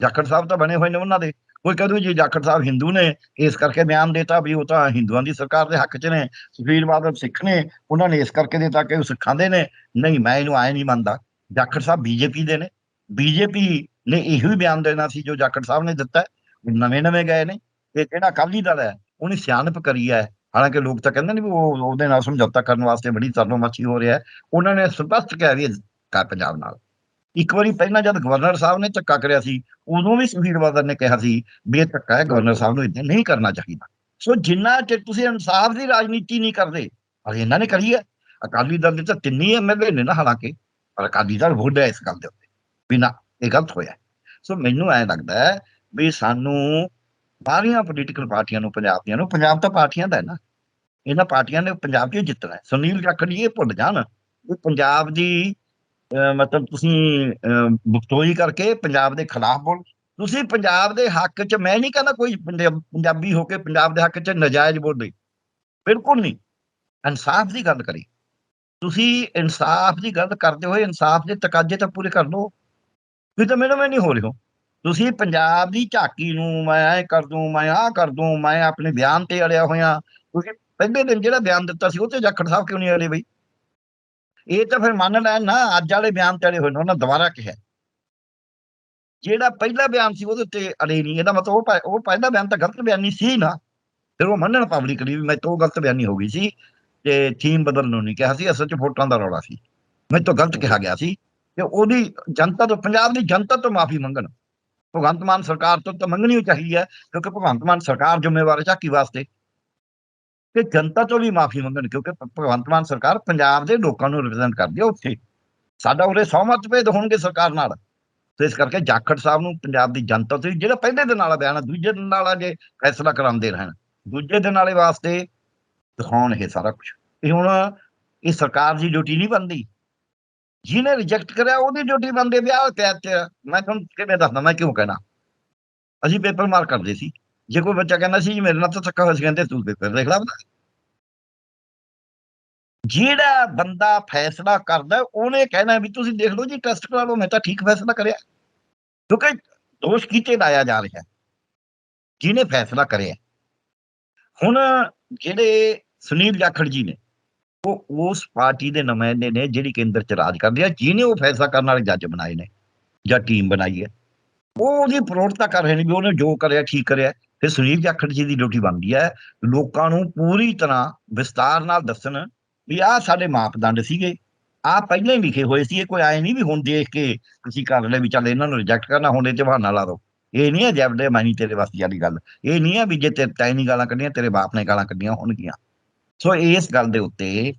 ਜਾਖੜ ਸਾਹਿਬ ਤਾਂ ਬਣੇ ਹੋਏ ਨੇ ਉਹਨਾਂ ਦੇ। ਕੋਈ ਕਹਦੂ ਜੀ ਜਾਖੜ ਸਾਹਿਬ ਹਿੰਦੂ ਨੇ, ਇਸ ਕਰਕੇ ਬਿਆਨ ਦਿੱਤਾ ਵੀ ਉਹ ਤਾਂ ਹਿੰਦੂਆਂ ਦੀ ਸਰਕਾਰ ਦੇ ਹੱਕ 'ਚ ਨੇ ਸੁਖਵੀਰ ਬਾਦਲ ਸਿੱਖ ਨੇ, ਉਹਨਾਂ ਨੇ ਇਸ ਕਰਕੇ ਦਿੱਤਾ ਕਿ ਉਹ ਸਿੱਖਾਂ ਦੇ ਨੇ। ਨਹੀਂ, ਮੈਂ ਇਹਨੂੰ ਆਏ ਨਹੀਂ ਮੰਨਦਾ। ਜਾਖੜ ਸਾਹਿਬ ਬੀਜੇਪੀ ਦੇ ਨੇ। ਬੀਜੇਪੀ ਨੇ ਇਹੋ ਹੀ ਬਿਆਨ ਦੇਣਾ ਸੀ ਜੋ ਜਾਖੜ ਸਾਹਿਬ ਨੇ ਦਿੱਤਾ। ਨਵੇਂ ਨਵੇਂ ਗਏ ਨੇ। ਤੇ ਜਿਹੜਾ ਅਕਾਲੀ ਦਲ ਹੈ, ਉਹਨੇ ਸਿਆਣਪ ਕਰੀ ਹੈ। ਹਾਲਾਂਕਿ ਲੋਕ ਤਾਂ ਕਹਿੰਦੇ ਨੇ ਵੀ ਉਹ ਉਹਦੇ ਨਾਲ ਸਮਝੌਤਾ ਕਰਨ ਵਾਸਤੇ ਬੜੀ ਤਰਨੋ ਹੋ ਰਿਹਾ ਹੈ। ਉਹਨਾਂ ਨੇ ਸਪਸ਼ਟ ਕਿਹਾ ਵੀ ਕਾ ਪੰਜਾਬ ਨਾਲ। ਇੱਕ ਵਾਰੀ ਪਹਿਲਾਂ ਜਦ ਗਵਰਨਰ ਸਾਹਿਬ ਨੇ ਧੱਕਾ ਕਰਿਆ ਸੀ, ਉਦੋਂ ਵੀ ਸੁਖਬੀਰ ਬਾਦਲ ਨੇ ਕਿਹਾ ਸੀ ਵੀ ਇਹ ਧੱਕਾ ਹੈ ਗਵਰਨਰ ਸਾਹਿਬ ਨੂੰ ਇਦਾਂ ਨਹੀਂ ਕਰਨਾ ਚਾਹੀਦਾ। ਸੋ ਜਿੰਨਾ ਚਿਰ ਤੁਸੀਂ ਇਨਸਾਫ ਦੀ ਰਾਜਨੀਤੀ ਨਹੀਂ ਕਰਦੇ ਔਰ ਇਹਨਾਂ ਨੇ ਕਰੀ ਹੈ। ਅਕਾਲੀ ਦਲ ਦੇ ਤਾਂ ਤਿੰਨੀ ਐਮਐਲਏ ਨੇ ਨਾ ਹਾਲਾਂਕਿ, ਪਰ ਅਕਾਲੀ ਦਲ ਵੋਟ ਹੈ ਇਸ ਗੱਲ ਦੇ ਉੱਤੇ ਬਿਨਾ ਇਹ ਗਲਤ ਹੋਇਆ। ਸੋ ਮੈਨੂੰ ਐ ਲੱਗਦਾ ਹੈ ਵੀ ਸਾਨੂੰ ਬਾਹਰੀਆਂ ਪੋਲੀਟੀਕਲ ਪਾਰਟੀਆਂ ਨੂੰ ਪੰਜਾਬ ਦੀਆਂ ਨੂੰ, ਪੰਜਾਬ ਤਾਂ ਪਾਰਟੀਆਂ ਦਾ ਹੈ ਨਾ, ਇਹਨਾਂ ਪਾਰਟੀਆਂ ਨੇ ਪੰਜਾਬ 'ਚ ਜਿੱਤਣਾ ਹੈ। ਸੁਨੀਲ ਜਾਖੜ ਇਹ ਭੁੱਲ ਜਾਣ ਵੀ ਪੰਜਾਬ ਦੀ ਮਤਲਬ ਤੁਸੀਂ ਬਖਤੋਈ ਕਰਕੇ ਪੰਜਾਬ ਦੇ ਖਿਲਾਫ ਬੋਲ। ਤੁਸੀਂ ਪੰਜਾਬ ਦੇ ਹੱਕ 'ਚ, ਮੈਂ ਨਹੀਂ ਕਹਿੰਦਾ ਕੋਈ ਪੰਜਾਬੀ ਹੋ ਕੇ ਪੰਜਾਬ ਦੇ ਹੱਕ 'ਚ ਨਜਾਇਜ਼ ਬੋਲੇ। ਬਿਲਕੁਲ ਨਹੀਂ। ਇਨਸਾਫ ਦੀ ਗੱਲ ਕਰੀ ਤੁਸੀਂ ਇਨਸਾਫ ਦੀ ਗੱਲ ਕਰਦੇ ਹੋਏ ਇਨਸਾਫ ਦੇ ਤਕਾਜ਼ੇ ਤਾਂ ਪੂਰੇ ਕਰ ਲਓ। ਤੁਸੀਂ ਤਾਂ ਮੈਨੂੰ ਮੈਂ ਨਹੀਂ ਹੋ ਰਹੇ ਹੋ। ਤੁਸੀਂ ਪੰਜਾਬ ਦੀ ਝਾਕੀ ਨੂੰ ਮੈਂ ਐ ਕਰ ਦੂੰ, ਮੈਂ ਆਹ ਕਰ ਦੂੰ, ਮੈਂ ਆਪਣੇ ਬਿਆਨ ਤੇ ਅੜਿਆ ਹੋਇਆ। ਤੁਸੀਂ ਪਹਿਲੇ ਦਿਨ ਜਿਹੜਾ ਬਿਆਨ ਦਿੱਤਾ ਸੀ ਉਹ ਤੇ ਜਾਖੜ ਸਾਹਿਬ ਕਿਉਂ ਨਹੀਂ ਅੜੇ ਬਈ? ਇਹ ਤਾਂ ਫਿਰ ਮੰਨ ਲੈਣ ਨਾ, ਅੱਜ ਵਾਲੇ ਬਿਆਨ ਤੇ ਅੜੇ ਹੋਏ ਨੇ, ਉਹਨਾਂ ਦੁਬਾਰਾ ਕਿਹਾ। ਜਿਹੜਾ ਪਹਿਲਾ ਬਿਆਨ ਸੀ, ਉਹਦੇ ਉੱਤੇ ਅੜੇ ਨਹੀਂ, ਇਹਦਾ ਮਤਲਬ ਉਹ ਉਹ ਪਹਿਲਾ ਬਿਆਨ ਤਾਂ ਗਲਤ ਬਿਆਨੀ ਸੀ ਨਾ। ਫਿਰ ਉਹ ਮੰਨਣ ਪਬਲਿਕਲੀ ਵੀ ਮੈਂ ਤੋਂ ਗਲਤ ਬਿਆਨੀ ਹੋ ਗਈ ਸੀ ਤੇ ਥੀਮ ਬਦਲਣ ਨੂੰ ਨਹੀਂ ਕਿਹਾ ਸੀ, ਅਸਲ 'ਚ ਵੋਟਾਂ ਦਾ ਰੌਲਾ ਸੀ। ਮੈਂ ਤੋਂ ਗਲਤ ਕਿਹਾ ਗਿਆ ਸੀ। ਤੇ ਉਹਦੀ ਜਨਤਾ ਤੋਂ, ਪੰਜਾਬ ਦੀ ਜਨਤਾ ਤੋਂ ਮਾਫੀ ਮੰਗਣ। ਭਗਵੰਤ ਮਾਨ ਸਰਕਾਰ ਤੋਂ ਤਾਂ ਮੰਗਣੀ ਚਾਹੀਦੀ ਹੈ, ਕਿਉਂਕਿ ਭਗਵੰਤ ਮਾਨ ਸਰਕਾਰ ਜ਼ਿੰਮੇਵਾਰ ਹੈ, ਝਾਕੀ ਵਾਸਤੇ। ਤੇ ਜਨਤਾ ਤੋਂ ਵੀ ਮਾਫੀ ਮੰਗਣ, ਕਿਉਂਕਿ ਭਗਵੰਤ ਮਾਨ ਸਰਕਾਰ ਪੰਜਾਬ ਦੇ ਲੋਕਾਂ ਨੂੰ ਰਿਪਰੈਜ਼ੈਂਟ ਕਰਦੀ ਹੈ ਉੱਥੇ। ਸਾਡਾ ਉਰੇ ਸੌ ਭੇਦ ਹੋਣਗੇ ਸਰਕਾਰ ਨਾਲ। ਤੇ ਇਸ ਕਰਕੇ ਜਾਖੜ ਸਾਹਿਬ ਨੂੰ ਪੰਜਾਬ ਦੀ ਜਨਤਾ ਤੋਂ ਜਿਹੜਾ ਪਹਿਲੇ ਦਿਨ ਵਾਲਾ ਬਿਆਨ ਹੈ ਦੂਜੇ ਦਿਨ ਵਾਲਾ ਜੇ ਫੈਸਲਾ ਕਰਾਉਂਦੇ ਰਹਿਣ, ਦੂਜੇ ਦਿਨ ਵਾਲੇ ਵਾਸਤੇ ਦਿਖਾਉਣ ਇਹ ਸਾਰਾ ਕੁਝ ਇਹ ਹੁਣ ਇਹ ਸਰਕਾਰ ਦੀ ਡਿਊਟੀ ਨਹੀਂ ਬਣਦੀ। ਜਿਹਨੇ ਰਿਜੈਕਟ ਕਰਿਆ, ਉਹਦੀ ਡਿਊਟੀ ਬਣਦੀ ਵਿਆਹ ਤੇ ਮੈਂ ਤੁਹਾਨੂੰ ਕਿਵੇਂ ਦੱਸਦਾ, ਮੈਂ ਕਿਉਂ ਕਹਿਣਾ? ਅਸੀਂ ਪੇਪਰ ਮਾਰ ਕਰਦੇ ਸੀ। ਜੇ ਕੋਈ ਬੱਚਾ ਕਹਿੰਦਾ ਸੀ ਜੀ ਮੇਰੇ ਨਾਲ ਤਾਂ ਧੱਕਾ ਹੋਇਆ ਸੀ, ਕਹਿੰਦੇ ਤੂੰ ਪੇਪਰ ਦੇਖ ਲੈ ਆਪਣਾ। ਜਿਹੜਾ ਬੰਦਾ ਫੈਸਲਾ ਕਰਦਾ, ਉਹਨੇ ਕਹਿਣਾ ਵੀ ਤੁਸੀਂ ਦੇਖ ਲਓ ਜੀ, ਟੈਸਟ ਕਰਾ ਲਓ, ਮੈਂ ਤਾਂ ਠੀਕ ਫੈਸਲਾ ਕਰਿਆ। ਕਿਉਂਕਿ ਦੋਸ਼ ਕੀਤੇ ਲਾਇਆ ਜਾ ਰਿਹਾ। ਜਿਹਨੇ ਫੈਸਲਾ ਕਰਿਆ। ਹੁਣ ਜਿਹੜੇ ਸੁਨੀਲ ਜਾਖੜ ਜੀ ਨੇ, ਉਹ ਉਸ ਪਾਰਟੀ ਦੇ ਨੁਮਾਇੰਦੇ ਨੇ ਜਿਹੜੀ ਕੇਂਦਰ ਚ ਰਾਜ ਕਰਦੀ ਹੈ ਜਿਹਨੇ ਉਹ ਫੈਸਲਾ ਕਰਨ ਵਾਲੇ ਜੱਜ ਬਣਾਏ ਨੇ, ਜਾਂ ਟੀਮ ਬਣਾਈ ਹੈ। ਉਹ ਉਹਦੀ ਪ੍ਰੋੜਤਾ ਕਰ ਰਹੇ ਨੇ ਵੀ ਉਹਨੇ ਜੋ ਕਰਿਆ, ਠੀਕ ਕਰਿਆ। ਫਿਰ ਸੁਨੀਲ ਜਾਖੜ ਜੀ ਦੀ ਡਿਊਟੀ ਬਣਦੀ ਹੈ, ਲੋਕਾਂ ਨੂੰ ਪੂਰੀ ਤਰ੍ਹਾਂ ਵਿਸਤਾਰ ਨਾਲ ਦੱਸਣ ਵੀ ਆਹ ਸਾਡੇ ਮਾਪਦੰਡ ਸੀਗੇ। ਆਹ ਪਹਿਲਾਂ ਹੀ ਲਿਖੇ ਹੋਏ ਸੀ ਇਹ ਕੋਈ ਆਏ ਨਹੀਂ ਵੀ ਹੁਣ ਦੇਖ ਕੇ ਤੁਸੀਂ ਕਰ ਲੈ ਵੀ ਚੱਲ ਇਹਨਾਂ ਨੂੰ ਰਿਜੈਕਟ ਕਰਨਾ, ਹੁਣ ਇਹ ਤੇ ਬਹਾਨਾ ਲਾ ਦੋ। ਇਹ ਨਹੀਂ ਹੈ ਜੈਬਡੇ ਮਾਨੀ ਤੇਰੇ ਵਾਸਤੇ ਵਾਲੀ ਗੱਲ। ਇਹ ਨਹੀਂ ਹੈ ਵੀ ਜੇ ਤੇ ਤੈਨੂੰ ਨਹੀਂ ਗਾਲਾਂ ਕੱਢੀਆਂ, ਤੇਰੇ ਬਾਪ ਨੇ ਗਾਲਾਂ ਕੱਢੀਆਂ ਹੋਣਗੀਆਂ ਸੋ ਇਸ ਗੱਲ ਦੇ ਉੱਤੇ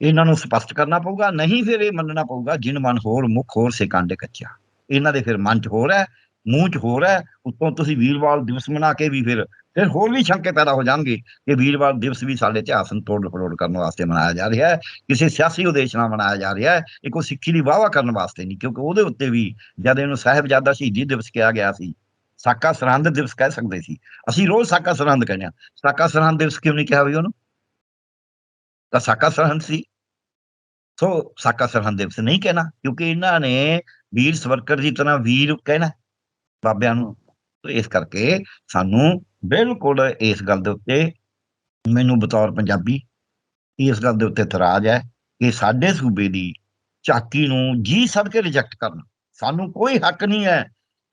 ਇਹਨਾਂ ਨੂੰ ਸਪਸ਼ਟ ਕਰਨਾ ਪਊਗਾ, ਨਹੀਂ ਫਿਰ ਇਹ ਮੰਨਣਾ ਪਊਗਾ, ਜਿਨ ਮਨ ਹੋਰ ਮੁਖ ਹੋਰ ਸੇ ਕਾਂਡੇ ਕੱਚਾ। ਇਹਨਾਂ ਦੇ ਫਿਰ ਮਨ ਚ ਹੋਰ ਹੈ ਮੂੰਹ ਚ ਹੋਰ ਹੈ, ਉੱਤੋਂ ਤੁਸੀਂ ਵੀਰਵਾਲ ਦਿਵਸ ਮਨਾ ਕੇ ਵੀ ਫਿਰ ਫਿਰ ਹੋਰ ਵੀ ਸ਼ੰਕੇ ਪੈਦਾ ਹੋ ਜਾਣਗੇ ਕਿ ਵੀਰਵਾਲ ਦਿਵਸ ਵੀ ਸਾਡੇ ਇਤਿਹਾਸ ਨੂੰ ਤੋੜ ਫਰੋੜ ਕਰਨ ਵਾਸਤੇ ਮਨਾਇਆ ਜਾ ਰਿਹਾ ਹੈ, ਕਿਸੇ ਸਿਆਸੀ ਉਦੇਸ਼ ਨਾਲ ਮਨਾਇਆ ਜਾ ਰਿਹਾ ਹੈ, ਇਹ ਕੋਈ ਸਿੱਖੀ ਦੀ ਵਾਵਾ ਕਰਨ ਵਾਸਤੇ ਨਹੀਂ, ਕਿਉਂਕਿ ਉਹਦੇ ਉੱਤੇ ਵੀ ਜਦ ਇਹਨੂੰ ਸਾਹਿਬਜ਼ਾਦਾ ਸ਼ਹੀਦੀ ਦਿਵਸ ਕਿਹਾ ਗਿਆ ਸੀ, ਸਾਕਾ ਸਰਹੰਦ ਦਿਵਸ ਕਹਿ ਸਕਦੇ ਸੀ, ਅਸੀਂ ਰੋਜ਼ ਸਾਕਾ ਸਰਹੰਦ ਕਹਿੰਦੇ ਹਾਂ, ਸਾਕਾ ਸਰਹੰਦ ਦਿਵਸ ਕਿਉਂ ਨਹੀਂ ਕਿਹਾ ਵੀ ਉਹਨੂੰ? ਤਾਂ ਸਾਕਾ ਸਰਹੰਦ ਸੀ। ਸੋ ਸਾਕਾ ਸਰਹੰਦ ਦਿਵਸ ਨਹੀਂ ਕਹਿਣਾ, ਕਿਉਂਕਿ ਇਹਨਾਂ ਨੇ ਵੀਰ ਸਵਰਕਰ ਦੀ ਤਰ੍ਹਾਂ ਵੀਰ ਕਹਿਣਾ ਬਾਬਿਆਂ ਨੂੰ ਇਸ ਕਰਕੇ ਸਾਨੂੰ ਬਿਲਕੁਲ ਇਸ ਗੱਲ ਦੇ ਉੱਤੇ ਮੈਨੂੰ ਬਤੌਰ ਪੰਜਾਬੀ ਇਸ ਗੱਲ ਦੇ ਉੱਤੇ ਤਰਾਜ਼ ਹੈ ਕਿ ਸਾਡੇ ਸੂਬੇ ਦੀ ਝਾਕੀ ਨੂੰ ਜੀ ਸਭ ਕੇ ਰਿਜੈਕਟ ਕਰਨਾ ਸਾਨੂੰ ਕੋਈ ਹੱਕ ਨਹੀਂ ਹੈ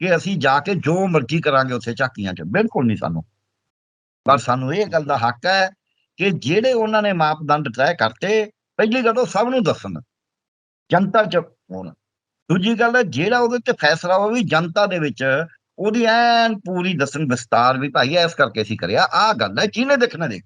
ਕਿ ਅਸੀਂ ਜਾ ਕੇ ਜੋ ਮਰਜ਼ੀ ਕਰਾਂਗੇ ਉੱਥੇ ਝਾਕੀਆਂ 'ਚ, ਬਿਲਕੁਲ ਨਹੀਂ ਸਾਨੂੰ। ਪਰ ਸਾਨੂੰ ਇਹ ਗੱਲ ਦਾ ਹੱਕ ਹੈ ਕਿ ਜਿਹੜੇ ਉਹਨਾਂ ਨੇ ਮਾਪਦੰਡ ਤੈਅ ਕਰਤੇ, ਪਹਿਲੀ ਗੱਲ ਉਹ ਸਭ ਨੂੰ ਦੱਸਣ, ਜਨਤਾ 'ਚ ਹੋਣ। ਦੂਜੀ ਗੱਲ ਹੈ, ਜਿਹੜਾ ਉਹਦੇ ਤੇ ਫੈਸਲਾ ਉਹ ਵੀ ਜਨਤਾ ਦੇ ਵਿੱਚ ਉਹਦੀ ਐਨ ਪੂਰੀ ਦੱਸਣ ਵਿਸਤਾਰ ਵੀ ਭਾਈ ਇਸ ਕਰਕੇ ਅਸੀਂ ਕਰਿਆ। ਆਹ ਗੱਲ ਹੈ ਜਿਹਨੇ ਦੇਖਣਾ ਦੇ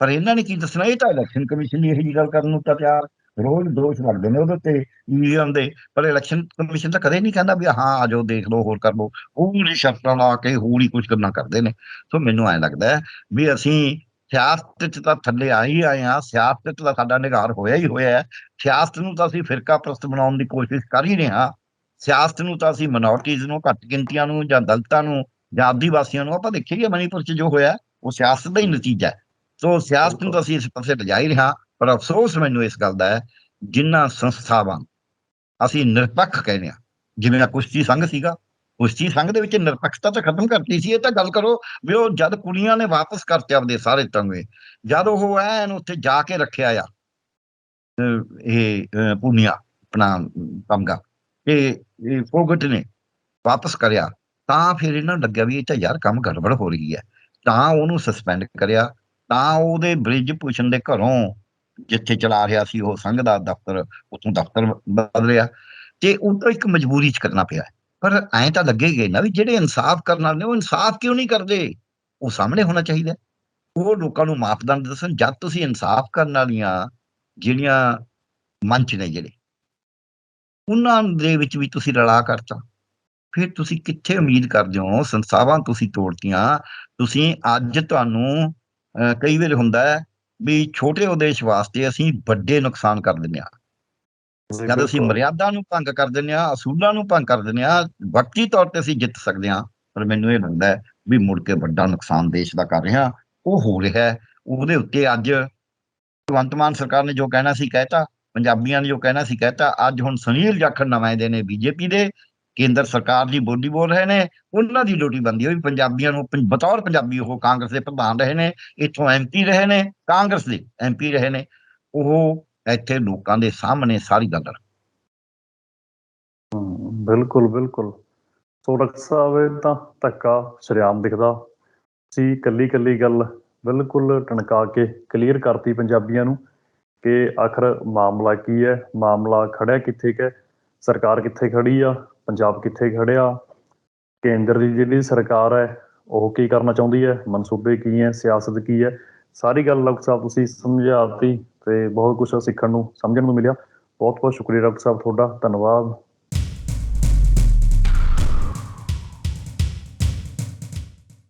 ਪਰ ਇਹਨਾਂ ਨੇ ਕੀ ਦੱਸਣਾ, ਇਹ ਤਾਂ ਇਲੈਕਸ਼ਨ ਕਮਿਸ਼ਨ ਦੀ ਇਹੋ ਜਿਹੀ ਗੱਲ ਕਰਨ ਨੂੰ ਤਾਂ ਤਿਆਰ। ਰੋਜ਼ ਦੋਸ਼ ਲੱਗਦੇ ਨੇ ਉਹਦੇ ਤੇ ਈਵੀਐਮ ਦੇ, ਪਰ ਇਲੈਕਸ਼ਨ ਕਮਿਸ਼ਨ ਤਾਂ ਕਦੇ ਨਹੀਂ ਕਹਿੰਦਾ ਵੀ ਹਾਂ, ਆ ਜਾਓ, ਦੇਖ ਲਓ, ਹੋਰ ਕਰ ਲਓ। ਪੂਰੀ ਸ਼ਰਤਾਂ ਲਾ ਕੇ ਹੋਰ ਹੀ ਕੁਝ ਕਰਨਾ ਕਰਦੇ ਨੇ। ਸੋ ਮੈਨੂੰ ਐਂ ਲੱਗਦਾ ਵੀ ਅਸੀਂ ਸਿਆਸਤ 'ਚ ਤਾਂ ਥੱਲੇ ਆ ਹੀ ਆਏ ਆ ਸਿਆਸਤ 'ਚ ਤਾਂ ਸਾਡਾ ਨਿਗਾਰ ਹੋਇਆ ਹੀ ਹੋਇਆ ਹੈ। ਸਿਆਸਤ ਨੂੰ ਤਾਂ ਅਸੀਂ ਫਿਰਕਾ ਪ੍ਰਸਤ ਬਣਾਉਣ ਦੀ ਕੋਸ਼ਿਸ਼ ਕਰ ਹੀ ਰਹੇ ਹਾਂ। ਸਿਆਸਤ ਨੂੰ ਤਾਂ ਅਸੀਂ ਮਿਨੋਰਟੀਜ਼ ਨੂੰ, ਘੱਟ ਗਿਣਤੀਆਂ ਨੂੰ ਜਾਂ ਦਲਤਾਂ ਨੂੰ ਜਾਂ ਆਦੀਵਾਸੀਆਂ ਨੂੰ ਆਪਾਂ ਦੇਖੀਏ ਮਣੀਪੁਰ 'ਚ ਜੋ ਹੋਇਆ, ਉਹ ਸਿਆਸਤ ਦਾ ਹੀ ਨਤੀਜਾ ਹੈ। ਸੋ ਸਿਆਸਤ ਨੂੰ ਤਾਂ ਅਸੀਂ ਇਸ ਪਾਸੇ ਲਿਜਾ ਹੀ ਰਿਹਾ ਪਰ ਅਫਸੋਸ ਮੈਨੂੰ ਇਸ ਗੱਲ ਦਾ ਹੈ ਜਿਨ੍ਹਾਂ ਸੰਸਥਾਵਾਂ ਅਸੀਂ ਨਿਰਪੱਖ ਕਹਿੰਦੇ ਆ ਜਿਵੇਂ ਆ ਕੁਸ਼ਤੀ ਸੰਘ ਸੀਗਾ ਕੁਸ਼ਤੀ ਸੰਘ ਦੇ ਵਿੱਚ ਨਿਰਪੱਖਤਾ ਤਾਂ ਖਤਮ ਕਰਤੀ ਸੀ, ਇਹ ਤਾਂ ਗੱਲ ਕਰੋ ਵੀ ਉਹ ਜਦ ਕੁੜੀਆਂ ਨੇ ਵਾਪਸ ਕਰਤੇ ਆਪਦੇ ਸਾਰੇ ਤੰਗੇ, ਜਦ ਉਹ ਐਨ ਉੱਥੇ ਜਾ ਕੇ ਰੱਖਿਆ ਆ ਇਹ, ਅਹ ਆਪਣਾ ਤਮਗਾ ਇਹ ਫੋਗਟ ਨੇ ਵਾਪਸ ਕਰਿਆ, ਤਾਂ ਫਿਰ ਇਹਨਾਂ ਨੂੰ ਲੱਗਿਆ ਵੀ ਇਹ ਤਾਂ ਯਾਰ ਕੰਮ ਗੜਬੜ ਹੋ ਰਹੀ ਹੈ, ਤਾਂ ਉਹਨੂੰ ਸਸਪੈਂਡ ਕਰਿਆ, ਤਾਂ ਉਹਦੇ ਬ੍ਰਿਜ ਪੁਸ਼ਨ ਦੇ ਘਰੋਂ ਜਿੱਥੇ ਚਲਾ ਰਿਹਾ ਸੀ ਉਹ ਸੰਘ ਦਾ ਦਫ਼ਤਰ ਉਤੋਂ ਦਫ਼ਤਰ ਬਦਲਿਆ, ਤੇ ਉਹ ਤਾਂ ਇੱਕ ਮਜਬੂਰੀ ਚ ਕਰਨਾ ਪਿਆ। ਪਰ ਐਂ ਤਾਂ ਲੱਗੇਗਾ ਨਾ ਵੀ ਜਿਹੜੇ ਇਨਸਾਫ ਕਰਨ ਵਾਲੇ ਨੇ ਉਹ ਇਨਸਾਫ ਕਿਉਂ ਨਹੀਂ ਕਰਦੇ? ਉਹ ਸਾਹਮਣੇ ਹੋਣਾ ਚਾਹੀਦਾ ਉਹ ਲੋਕਾਂ ਨੂੰ ਮਾਪਦੰਡ ਦੱਸਣ ਜਦ ਤੁਸੀਂ ਇਨਸਾਫ ਕਰਨ ਵਾਲੀਆਂ ਜਿਹੜੀਆਂ ਮੰਚ ਨੇ ਜਿਹੜੇ ਉਹਨਾਂ ਦੇ ਵਿੱਚ ਵੀ ਤੁਸੀਂ ਰਲਾ ਕਰਤਾ। ਫਿਰ ਤੁਸੀਂ ਕਿੱਥੇ ਉਮੀਦ ਕਰਦੇ ਹੋ? ਸੰਸਥਾਵਾਂ ਤੁਸੀਂ ਤੋੜਤੀਆਂ। ਤੁਸੀਂ ਅੱਜ ਤੁਹਾਨੂੰ ਅਹ, ਕਈ ਵਾਰ ਹੁੰਦਾ ਹੈ ਵੀ ਛੋਟੇ ਉਦੇਸ਼ ਵਾਸਤੇ ਅਸੀਂ ਵੱਡੇ ਨੁਕਸਾਨ ਕਰ ਦਿੰਦੇ ਹਾਂ। ਜਦ ਅਸੀਂ। ਮਰਿਆਦਾ ਨੂੰ ਭੰਗ ਕਰ ਦਿੰਦੇ ਹਾਂ ਅਸੂਲਾਂ ਨੂੰ ਭੰਗ ਕਰ ਦਿੰਦੇ ਹਾਂ ਵਕਤੀ ਤੌਰ ਤੇ ਅਸੀਂ ਜਿੱਤ ਸਕਦੇ ਹਾਂ। ਪਰ ਮੈਨੂੰ ਇਹ ਲੱਗਦਾ ਹੈ ਵੀ ਮੁੜ ਕੇ ਵੱਡਾ ਨੁਕਸਾਨ ਦੇਸ਼ ਦਾ ਕਰ ਰਹੇ। ਉਹ ਹੋ ਰਿਹਾ ਉਹਦੇ ਉੱਤੇ ਅੱਜ ਭਗਵੰਤ ਮਾਨ ਸਰਕਾਰ ਨੇ ਜੋ ਕਹਿਣਾ ਸੀ ਕਹਿਤਾ ਪੰਜਾਬੀਆਂ ਨੇ ਜੋ ਕਹਿਣਾ ਸੀ ਕਹਿਤਾ ਅੱਜ ਹੁਣ ਸੁਨੀਲ ਜਾਖੜ ਨੁਮਾਇੰਦੇ ਨੇ ਬੀਜੇਪੀ ਦੇ ਕੇਂਦਰ ਸਰਕਾਰ ਦੀ ਬੋਲੀ ਬੋਲ ਰਹੇ ਨੇ ਉਹਨਾਂ ਦੀ ਡਿਊਟੀ ਬੰਦੀ ਹੋਈ ਪੰਜਾਬੀਆਂ ਨੂੰ ਬਤੌਰ ਪੰਜਾਬੀ ਉਹ ਕਾਂਗਰਸ ਦੇ ਪ੍ਰਧਾਨ ਰਹੇ ਨੇ ਇੱਥੋਂ ਐਮਪੀ ਰਹੇ ਨੇ ਕਾਂਗਰਸ ਦੇ ਐਮਪੀ ਰਹੇ ਨੇ। ਉਹ ਇੱਥੇ ਲੋਕਾਂ ਦੇ ਸਾਹਮਣੇ ਸਾਰੀ ਗੱਲ ਹਮ, ਬਿਲਕੁਲ ਬਿਲਕੁਲ। ਸੋ ਡਾਕਟਰ ਸਾਹਿਬ ਤਾਂ ਧੱਕਾ ਸ਼ਰਿਆਮ ਦਿਖਦਾ। ਸੀ ਕੱਲੀ ਕੱਲੀ ਗੱਲ ਬਿਲਕੁਲ ਟਣਕਾ ਕੇ ਕਲੀਅਰ ਕਰਤੀ ਪੰਜਾਬੀਆਂ ਨੂੰ ਕਿ ਆਖਰ ਮਾਮਲਾ ਕੀ ਹੈ? ਮਾਮਲਾ ਖੜਿਆ ਕਿੱਥੇ ਕੁ ਸਰਕਾਰ ਕਿੱਥੇ ਖੜੀ ਆ? ਪੰਜਾਬ ਕਿੱਥੇ ਖੜਿਆ? ਕੇਂਦਰ ਦੀ ਜਿਹੜੀ ਸਰਕਾਰ ਹੈ ਉਹ ਕੀ ਕਰਨਾ ਚਾਹੁੰਦੀ ਹੈ? ਮਨਸੂਬੇ ਕੀ ਹੈ? ਸਿਆਸਤ ਕੀ ਹੈ? ਸਾਰੀ ਗੱਲ ਡਾਕਟਰ ਸਾਹਿਬ ਤੁਸੀਂ ਸਮਝਾਤੀ। ਤੇ ਬਹੁਤ ਕੁਝ ਸਿੱਖਣ ਨੂੰ, ਸਮਝਣ ਨੂੰ ਮਿਲਿਆ। ਬਹੁਤ ਬਹੁਤ ਸ਼ੁਕਰੀਆ ਡਾਕਟਰ ਸਾਹਿਬ ਤੁਹਾਡਾ। ਧੰਨਵਾਦ।